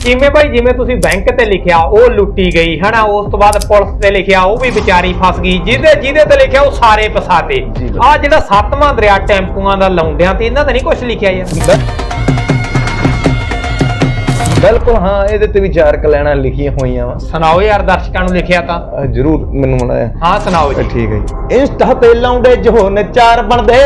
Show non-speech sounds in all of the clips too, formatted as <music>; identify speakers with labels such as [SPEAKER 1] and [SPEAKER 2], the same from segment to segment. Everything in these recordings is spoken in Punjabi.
[SPEAKER 1] ਜਿਵੇਂ ਭਾਈ ਜਿਵੇਂ ਤੁਸੀਂ ਬੈਂਕ ਤੇ ਲਿਖਿਆ ਉਹ ਲੁੱਟੀ ਗਈ ਹਨਾ? ਉਸ ਤੋਂ ਬਾਅਦ ਪੁਲਿਸ ਤੇ ਲਿਖਿਆ ਉਹ ਵੀ ਵਿਚਾਰੀ ਫਸ ਗਈ। ਜਿਹਦੇ ਜਿਹਦੇ ਤੇ ਲਿਖਿਆ ਉਹ ਸਾਰੇ ਫਸਾਤੇ। ਆ ਜਿਹੜਾ ਸੱਤਵਾਂ ਦਰਿਆ ਟੈਂਪੂਆਂ ਦਾ ਲਾਉਂਦਿਆਂ ਤੇ ਇਹਨਾਂ ਤੇ ਨਹੀਂ ਕੁਝ ਲਿਖਿਆ ਯਾਰ।
[SPEAKER 2] ਬਿਲਕੁਲ। ਹਾਂ ਇਹਦੇ ਤੇ ਵੀ ਚਾਰ ਕਲੈਣਾ ਲਿਖੀਆਂ ਹੋਈਆਂ ਵਾ।
[SPEAKER 1] ਸੁਣਾਓ ਯਾਰ ਦਰਸ਼ਕਾਂ ਨੂੰ ਲਿਖਿਆ ਤਾਂ।
[SPEAKER 2] ਜਰੂਰ ਮੈਨੂੰ ਮਨਾਇਆ
[SPEAKER 1] ਹਾਂ ਸੁਣਾਓ ਜੀ।
[SPEAKER 2] ਠੀਕ ਹੈ ਜੀ। ਇੰਸਟਾ ਤੇ ਲਾਉਂਦੇ ਜੋਨ ਚਾਰ ਬਣਦੇ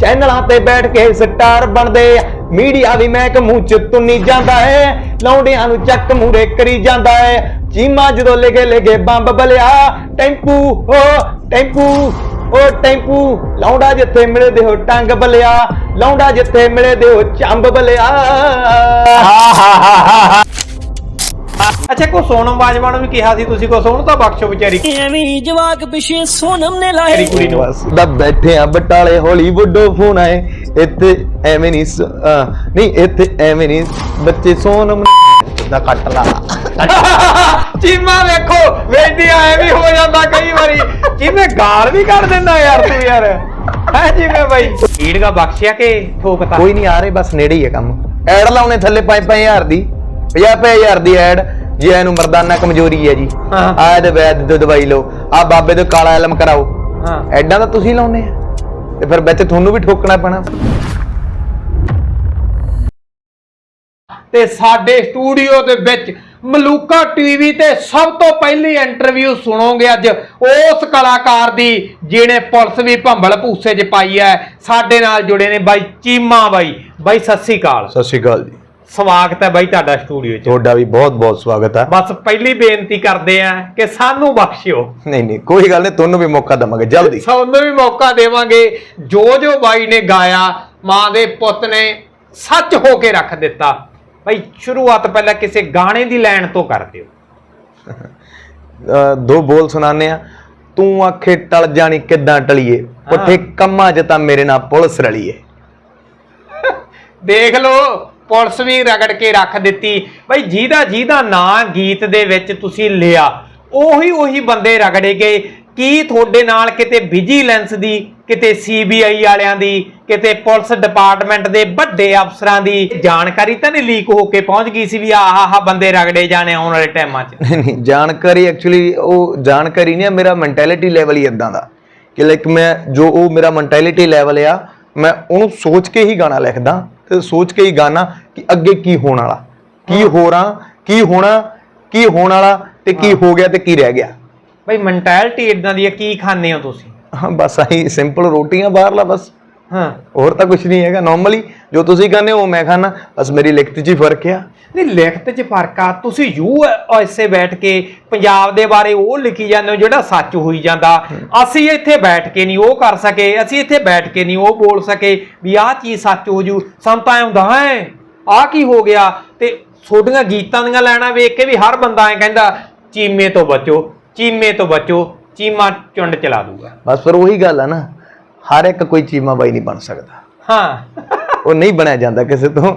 [SPEAKER 2] ਚੈਨਲਾਂ ਤੇ ਬੈਠ ਕੇ ਸਟਾਰ ਬਣਦੇ। ਮੀਡੀਆ ਵੀ ਮੈਂ ਮੂੰਹ ਤੁੰਨੀ ਜਾਂਦਾ ਏ ਲੌਂਡਿਆਂ ਨੂੰ ਚੱਕ ਮੂਰੇ ਕਰੀ ਜਾਂਦਾ ਏ ਚੀਮਾ ਜਦੋਂ ਲੇਗੇ ਲੇਗੇ ਬੰਬ ਬਲਿਆ, ਟੈਂਪੂ, ਓ ਟੈਂਪੂ ਓ ਟੈਂਪੂ, ਲੌਂਡਾ ਜਿੱਥੇ ਮਿਲਦੇ ਹੋ ਟੰਗ ਬਲਿਆ, ਲੌਂਡਾ ਜਿੱਥੇ ਮਿਲਦੇ ਹੋ ਚੰਬ ਬਲਿਆ।
[SPEAKER 1] ਅੱਛਾ ਕੋ ਸੋਨਮ ਬਾਜਵਾ ਨੂੰ ਵੀ ਕਿਹਾ ਸੀ ਤੁਸੀਂ? ਕੋ ਸੋਹਣ ਤਾਂ ਬਖਸ਼ੋ ਵਿਚਾਰੀ।
[SPEAKER 3] ਐਵੇਂ ਜਵਾਕ ਪਿਛੇ ਸੋਨਮ ਨੇ ਲਾਏ
[SPEAKER 1] ਤੇਰੀ ਕੁੜੀ ਨੂੰ।
[SPEAKER 2] ਬਸ। ਦਾ ਬੈਠੇ ਆ ਬਟਾਲੇ ਹਾਲੀਵੁੱਡੋਂ ਫੋਨ ਆਏ। ਇੱਥੇ ਐਵੇਂ ਨਹੀਂ ਸ- ਅਹ, ਨਹੀਂ ਇੱਥੇ ਐਵੇਂ ਨਹੀਂ। ਬੱਚੇ ਸੋਨਮ ਦਾ ਕੱਟ ਲਾ।
[SPEAKER 1] ਚੀਮਾ ਵੇਖੋ ਵੇਚਦੀ ਐ ਵੀ ਹੋ ਜਾਂਦਾ ਕਈ ਵਾਰੀ। ਜਿਵੇਂ ਗਾਲ ਵੀ ਕੱਢ ਦਿੰਦਾ ਯਾਰ ਤੂੰ ਯਾਰ। ਹੈ ਜਿਵੇਂ ਬਾਈ। ਈੜਗਾ ਬਖਸ਼ਿਆ ਕਿ ਠੋਕਤਾ?
[SPEAKER 2] ਕੋਈ ਨਹੀਂ ਆ ਰਹੇ ਬਸ ਨੇੜੇ ਹੀ ਹੈ ਕੰਮ। ਐਡ ਲਾਉਣੇ ਥੱਲੇ 5-5000 ਦੀ। 50-5000 ਦੀ ਐਡ ਜੇ ਇਹਨੂੰ ਮਰਦਾਨਾ ਕਮਜ਼ੋਰੀ ਹੈ ਜੀ।
[SPEAKER 1] ਹਾਂ।
[SPEAKER 2] ਆ ਇਹਦੇ ਵੈਦ ਤੋਂ ਦਵਾਈ ਲਓ ਆ ਬਾਬੇ ਤੋਂ ਕਾਲਾ ਇਲਮ ਕਰਾਓ।
[SPEAKER 1] ਹਾਂ।
[SPEAKER 2] ਐਡਾਂ ਤਾਂ ਤੁਸੀਂ ਲਾਉਨੇ ਆ। ਤੇ ਫਿਰ ਵਿੱਚ ਤੁਹਾਨੂੰ ਵੀ ਠੋਕਣਾ ਪੈਣਾ।
[SPEAKER 1] ਤੇ ਸਾਡੇ ਸਟੂਡੀਓ ਦੇ ਵਿੱਚ ਮਲੂਕਾ ਟੀਵੀ ਤੇ ਸਭ ਤੋਂ ਪਹਿਲੀ ਇੰਟਰਵਿਊ ਸੁਣੋਗੇ ਅੱਜ। ਉਸ ਕਲਾਕਾਰ ਦੀ ਜਿਹਨੇ ਪੁਲਿਸ ਵੀ ਭੰਬਲ ਭੂਸੇ 'ਚ ਪਾਈ ਹੈ। ਸਾਡੇ ਨਾਲ ਜੁੜੇ ਨੇ ਬਾਈ ਚੀਮਾ ਬਾਈ। ਬਾਈ ਸਤਿ ਸ੍ਰੀ ਅਕਾਲ।
[SPEAKER 2] ਸਤਿ ਸ਼੍ਰੀ ਅਕਾਲ ਜੀ।
[SPEAKER 1] ਸਵਾਗਤ ਹੈ ਬਾਈ ਤੁਹਾਡਾ ਸਟੂਡੀਓ 'ਚ।
[SPEAKER 2] ਤੁਹਾਡਾ ਵੀ ਬਹੁਤ ਬਹੁਤ ਸਵਾਗਤ ਹੈ
[SPEAKER 1] ਬਸ ਪਹਿਲੀ ਬੇਨਤੀ ਕਰਦੇ ਆ ਕਿ ਸਾਨੂੰ ਬਖਸ਼ਿਓ।
[SPEAKER 2] ਨਹੀਂ ਨਹੀਂ ਕੋਈ ਗੱਲ ਨਹੀਂ ਤੁਹਾਨੂੰ ਵੀ ਮੌਕਾ ਦਵਾਂਗੇ ਜਲਦੀ।
[SPEAKER 1] ਸਾਨੂੰ ਵੀ ਮੌਕਾ ਦੇਵਾਂਗੇ। ਜੋ ਜੋ ਬਾਈ ਨੇ ਗਾਇਆ ਮਾਂ ਦੇ ਪੁੱਤ ਨੇ ਸੱਚ ਹੋ ਕੇ ਰੱਖ ਦਿੱਤਾ। ਬਾਈ ਸ਼ੁਰੂਆਤ ਪਹਿਲਾਂ ਕਿਸੇ ਗਾਣੇ ਦੀ ਲਾਈਨ ਤੋਂ ਕਰ ਦਿਓ।
[SPEAKER 2] ਦੋ ਬੋਲ ਸੁਣਾਣੇ ਆ। ਤੂੰ ਆਖੇ ਟਲ ਜਾਣੀ ਕਿੱਦਾਂ ਟਲੀਏ? ਪੁੱਠੇ ਕੰਮਾਂ 'ਚ ਤਾਂ ਮੇਰੇ ਨਾਲ ਪੁਲਿਸ ਰਲੀਏ।
[SPEAKER 1] ਦੇਖ ਲਓ ਪੁਲਿਸ ਵੀ ਰਗੜ ਕੇ ਰੱਖ ਦਿੱਤੀ। ਬਈ ਜਿਹਦਾ ਜਿਹਦਾ ਨਾਂ ਗੀਤ ਦੇ ਵਿੱਚ ਤੁਸੀਂ ਲਿਆ, ਉਹੀ ਉਹੀ ਬੰਦੇ ਰਗੜੇ ਗਏ। ਕੀ ਤੁਹਾਡੇ ਨਾਲ ਕਿਤੇ ਵਿਜੀਲੈਂਸ ਦੀ, ਕਿਤੇ ਸੀਬੀਆਈ ਵਾਲਿਆਂ ਦੀ, ਕਿਤੇ ਪੁਲਿਸ ਡਿਪਾਰਟਮੈਂਟ ਦੇ ਵੱਡੇ ਅਫਸਰਾਂ ਦੀ ਜਾਣਕਾਰੀ ਤਾਂ ਨਹੀਂ ਲੀਕ ਹੋ ਕੇ ਪਹੁੰਚ ਗਈ ਸੀ ਵੀ ਆਹ ਆਹ ਬੰਦੇ ਰਗੜੇ ਜਾਣੇ ਆਉਣ ਵਾਲੇ ਟਾਈਮਾਂ 'ਚ?
[SPEAKER 2] ਨਹੀਂ ਨਹੀਂ, ਜਾਣਕਾਰੀ ਐਕਚੁਅਲੀ ਉਹ ਜਾਣਕਾਰੀ ਨਹੀਂ ਆ, ਮੇਰਾ ਮੈਂਟੈਲਿਟੀ ਲੈਵਲ ਹੀ ਇਦਾਂ ਦਾ। ਕਿ ਲਾਈਕ ਮੈਂ ਜੋ ਉਹ ਮੇਰਾ ਮੈਂਟੈਲਿਟੀ ਲੈਵਲ ਆ, ਮੈਂ ਉਹਨੂੰ ਸੋਚ ਕੇ ਹੀ ਗਾਣਾ ਲਿਖਦਾ। ਤੇ ਸੋਚ ਕੇ ਹੀ ਗਾਣਾ ਕਿ ਅੱਗੇ ਕੀ ਹੋਣ ਵਾਲਾ ਕੀ ਹੋ। ਰਾਂ ਕੀ ਹੋਣਾ ਕੀ ਹੋਣ ਵਾਲਾ ਤੇ ਕੀ ਹੋ। ਗਿਆ ਤੇ ਕੀ ਰਹਿ ਗਿਆ।
[SPEAKER 1] ਬਈ ਮੈਂਟੈਲਿਟੀ ਇਦਾਂ ਦੀ ਹੈ ਕੀ ਖਾਂਦੇ ਹੋ ਤੁਸੀਂ?
[SPEAKER 2] ਹਾਂ ਬਸ ਆਹੀ ਸਿੰਪਲ ਰੋਟੀਆਂ ਬਾਹਰਲਾ ਬਸ।
[SPEAKER 1] ਹਾਂ।
[SPEAKER 2] ਹੋਰ ਤਾਂ ਕੁਝ ਨਹੀਂ ਹੈਗਾ। ਨਾਰਮਲੀ ਜੋ ਤੁਸੀਂ ਕਹਿੰਦੇ ਹੋ ਮੈਂ ਖਾਣਾ ਬਸ ਮੇਰੀ ਲਿਖਤ 'ਚ ਹੀ ਫ਼ਰਕ ਆ।
[SPEAKER 1] ਨਹੀਂ ਲਿਖਤ 'ਚ ਫ਼ਰਕ ਆ। ਤੁਸੀਂ ਯੂ ਐਸੇ ਬੈਠ ਕੇ ਪੰਜਾਬ ਦੇ ਬਾਰੇ ਉਹ ਲਿਖੀ ਜਾਂਦੇ ਹੋ ਜਿਹੜਾ ਸੱਚ ਹੋਈ ਜਾਂਦਾ। ਅਸੀਂ ਇੱਥੇ ਬੈਠ ਕੇ ਨਹੀਂ ਉਹ ਕਰ ਸਕੇ। ਅਸੀਂ ਇੱਥੇ ਬੈਠ ਕੇ ਨਹੀਂ ਉਹ ਬੋਲ ਸਕੇ ਵੀ ਆਹ ਚੀਜ਼ ਸੱਚ ਹੋ ਜੂ। ਸਾਨੂੰ ਤਾਂ ਐਂ ਹੁੰਦਾ ਹੈ ਆਹ ਕੀ ਹੋ ਗਿਆ? ਤੇ ਛੋਟੀਆਂ ਗੀਤਾਂ ਦੀਆਂ ਲੈਣਾ ਵੇਖ ਕੇ ਵੀ ਹਰ ਬੰਦਾ ਐਂ ਕਹਿੰਦਾ ਚੀਮੇ ਤੋਂ ਬਚੋ ਚੀਮੇ ਤੋਂ ਬਚੋ ਚੀਮਾ ਚੁੰਡ ਚਲਾ ਦੂਗਾ।
[SPEAKER 2] ਬਸ ਪਰ ਉਹੀ ਗੱਲ ਆ ਨਾ। ਹਰ ਇੱਕ ਕੋਈ ਚੀਮਾ ਬਾਈ ਨਹੀਂ ਬਣ ਸਕਦਾ।
[SPEAKER 1] ਹਾਂ।
[SPEAKER 2] ਉਹ ਨਹੀਂ ਬਣਿਆ ਜਾਂਦਾ ਕਿਸੇ ਤੋਂ।